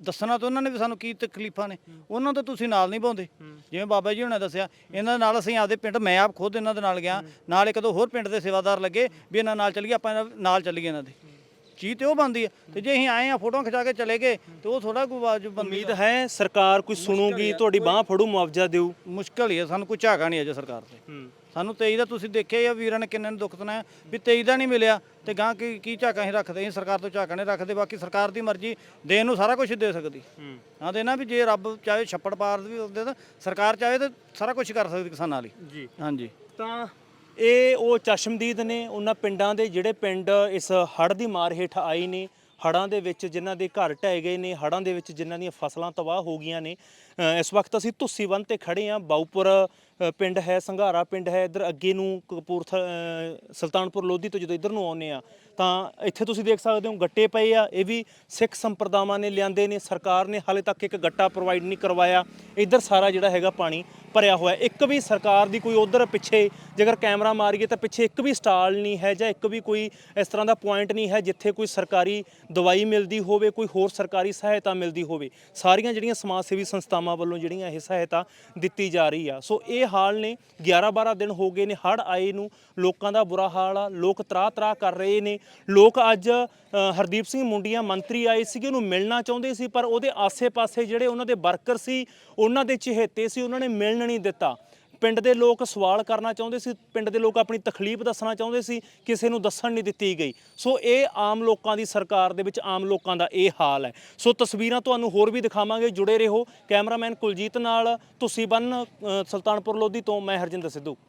ਦੱਸਣਾ ਤਾਂ ਉਹਨਾਂ ਨੇ ਵੀ ਸਾਨੂੰ ਕੀ ਤਕਲੀਫਾਂ ਨੇ। ਉਹਨਾਂ ਤੋਂ ਤੁਸੀਂ ਨਾਲ ਨਹੀਂ ਪਾਉਂਦੇ ਜਿਵੇਂ ਬਾਬਾ ਜੀ ਹੁਣੇ ਦੱਸਿਆ, ਇਹਨਾਂ ਦੇ ਨਾਲ ਅਸੀਂ ਆਪਦੇ ਪਿੰਡ, ਮੈਂ ਆਪ ਖੁਦ ਇਹਨਾਂ ਦੇ ਨਾਲ ਗਿਆ। ਨਾਲ ਇੱਕ ਦੋ ਹੋਰ ਪਿੰਡ ਦੇ ਸੇਵਾਦਾਰ ਲੱਗੇ ਵੀ ਇਹਨਾਂ ਨਾਲ ਚੱਲੀਏ, ਆਪਾਂ ਇਹਨਾਂ ਨਾਲ ਚੱਲੀਏ ਇਹਨਾਂ ਦੇ। ਚੀਜ਼ ਤੇ ਉਹ ਬੰਦੀ ਆ ਤੇ ਜੇ ਅਸੀਂ ਆਏ ਆ ਫੋਟੋਆਂ ਖਿਚਾ ਕੇ ਚਲੇ ਗਏ ਤੇ ਉਹ ਥੋੜਾ ਕੋਈ ਵਾਜਬ ਬੰਦੀ ਉਮੀਦ ਹੈ। ਸਰਕਾਰ ਕੋਈ ਸੁਣੂਗੀ ਤੁਹਾਡੀ ਬਾਹ ਫੜੂ ਮੁਆਵਜ਼ਾ ਦੇਊ? ਮੁਸ਼ਕਲ ਹੀ ਸਾਨੂੰ ਕੋਈ ਝਾਕਾ ਨਹੀਂ ਅਜੇ ਸਰਕਾਰ ਤੇ। ਹੂੰ। ਸਾਨੂੰ 23 ਦਾ ਤੁਸੀਂ ਦੇਖਿਆ ਹੀ ਆ ਵੀਰਾਂ ਨੇ ਕਿੰਨੇ ਨੂੰ ਦੁੱਖ ਸੁਣਾਇਆ। ਵੀ 23 ਦਾ ਨਹੀਂ ਮਿਲਿਆ ਤੇ ਗਾਂ ਕੀ ਕੀ ਝਾਕਾ ਅਸੀਂ ਰੱਖਦੇ? ਅਸੀਂ ਸਰਕਾਰ ਤੋਂ ਝਾਕਾ ਨਹੀਂ ਰੱਖਦੇ ਬਾਕੀ ਸਰਕਾਰ ਦੀ ਮਰਜ਼ੀ ਦੇਣ ਨੂੰ ਸਾਰਾ ਕੁਝ ਦੇ ਸਕਦੀ। ਹੂੰ। ਹਾਂ ਤੇ ਨਾ ਵੀ ਜੇ ਰੱਬ ਚਾਹੇ ਛੱਪੜ ਪਾਰ ਵੀ ਉਹਦੇ ਤਾਂ ਸਰਕਾਰ ਚਾਹੇ ਤਾਂ ਸਾਰਾ ਕੁਝ ਕਰ ਸਕਦੀ ਕਿਸਾਨਾਂ ਲਈ। ਜੀ। ਹਾਂਜੀ। ਤਾਂ ਇਹ ਉਹ ਚਸ਼ਮਦੀਦ ਨੇ, ਉਹਨਾਂ ਪਿੰਡਾਂ ਦੇ ਜਿਹੜੇ ਪਿੰਡ ਇਸ ਹੜ੍ਹ ਦੀ ਮਾਰ ਹੇਠ ਆਏ ਨੇ, ਹੜ੍ਹਾਂ ਦੇ ਵਿੱਚ ਜਿਨ੍ਹਾਂ ਦੇ ਘਰ ਢਹਿ ਗਏ ਨੇ, ਹੜ੍ਹਾਂ ਦੇ ਵਿੱਚ ਜਿਨ੍ਹਾਂ ਦੀਆਂ ਫਸਲਾਂ ਤਬਾਹ ਹੋ ਗਈਆਂ ਨੇ ਇਸ ਵਕਤ ਅਸੀਂ ਧੁੱਸੀਵੰਨ ਤੇ ਖੜੇ ਆ ਬਾਉਪੁਰ ਪਿੰਡ ਹੈ, ਸੰਘਾਰਾ ਪਿੰਡ ਹੈ। ਇੱਧਰ ਅੱਗੇ ਨੂੰ ਕਪੂਰਥ ਸੁਲਤਾਨਪੁਰ ਲੋਧੀ ਤੋਂ ਜਦੋਂ ਇੱਧਰ ਨੂੰ ਆਉਂਦੇ ਆ ਤਾਂ ਇੱਥੇ ਤੁਸੀਂ ਦੇਖ ਸਕਦੇ ਹੋ ਗੱਟੇ ਪਏ ਆ। ਇਹ ਵੀ ਸਿੱਖ ਸੰਪਰਦਾਵਾਂ ਨੇ ਲਿਆਂਦੇ ਨੇ। ਸਰਕਾਰ ਨੇ ਹਾਲੇ ਤੱਕ ਇੱਕ ਗੱਟਾ ਪ੍ਰੋਵਾਈਡ ਨਹੀਂ ਕਰਵਾਇਆ। ਇੱਧਰ ਸਾਰਾ ਜਿਹੜਾ ਹੈਗਾ ਪਾਣੀ ਭਰਿਆ ਹੋਇਆ ਇੱਕ ਵੀ ਸਰਕਾਰ ਦੀ ਕੋਈ ਉਧਰ ਪਿੱਛੇ ਜੇਕਰ ਕੈਮਰਾ ਮਾਰੀਏ ਤਾਂ ਪਿੱਛੇ ਇੱਕ ਵੀ ਸਟਾਲ ਨਹੀਂ ਹੈ ਜਾਂ ਇੱਕ ਵੀ ਕੋਈ ਇਸ ਤਰ੍ਹਾਂ ਦਾ ਪੁਆਇੰਟ ਨਹੀਂ ਹੈ ਜਿੱਥੇ ਕੋਈ ਸਰਕਾਰੀ ਦਵਾਈ ਮਿਲਦੀ ਹੋਵੇ, ਕੋਈ ਹੋਰ ਸਰਕਾਰੀ ਸਹਾਇਤਾ ਮਿਲਦੀ ਹੋਵੇ। ਸਾਰੀਆਂ ਜਿਹੜੀਆਂ ਸਮਾਜ ਸੇਵੀ ਸੰਸਥਾਵਾਂ ਵੱਲੋਂ ਜਿਹੜੀਆਂ ਇਹ ਸਹਾਇਤਾ ਦਿੱਤੀ ਜਾ ਰਹੀ ਆ। ਸੋ ਇਹ ਹਾਲ ਨੇ 11 12 ਦਿਨ ਹੋ ਗਏ ਨੇ ਹੜ ਆਏ ਨੂੰ, ਲੋਕਾਂ ਦਾ ਬੁਰਾ ਹਾਲ ਆ, ਲੋਕ ਤਰਾ ਤਰਾ ਕਰ ਰਹੇ ਨੇ। ਲੋਕ ਅੱਜ ਹਰਦੀਪ ਸਿੰਘ ਮੁੰਡੀਆਂ ਮੰਤਰੀ ਆਏ ਸੀਗੇ, ਉਹਨੂੰ ਮਿਲਣਾ ਚਾਹੁੰਦੇ ਸੀ, ਪਰ ਉਹਦੇ ਆਸੇ-ਪਾਸੇ ਜਿਹੜੇ ਉਹਨਾਂ ਦੇ ਵਰਕਰ ਸੀ, ਉਹਨਾਂ ਦੇ ਚਹੇਤੇ ਸੀ, ਉਹਨਾਂ ਨੇ ਮਿਲਣ ਨਹੀਂ ਦਿੱਤਾ। ਪਿੰਡ ਦੇ ਲੋਕ ਸਵਾਲ ਕਰਨਾ ਚਾਹੁੰਦੇ ਸੀ, ਪਿੰਡ ਦੇ ਲੋਕ ਆਪਣੀ ਤਕਲੀਫ ਦੱਸਣਾ ਚਾਹੁੰਦੇ ਸੀ, ਕਿਸੇ ਨੂੰ ਦੱਸਣ ਨਹੀਂ ਦਿੱਤੀ ਗਈ। ਸੋ ਇਹ ਆਮ ਲੋਕਾਂ ਦੀ ਸਰਕਾਰ ਦੇ ਵਿੱਚ ਆਮ ਲੋਕਾਂ ਦਾ ਇਹ ਹਾਲ ਹੈ। ਸੋ ਤਸਵੀਰਾਂ ਤੁਹਾਨੂੰ ਹੋਰ ਵੀ ਦਿਖਾਵਾਂਗੇ, ਜੁੜੇ ਰਹੋ। ਕੈਮਰਾਮੈਨ ਕੁਲਜੀਤ ਨਾਲ ਤੁਸੀਂ ਬੰਨ ਸੁਲਤਾਨਪੁਰ ਲੋਧੀ ਤੋਂ, ਮੈਂ ਹਰਜਿੰਦਰ ਸਿੱਧੂ।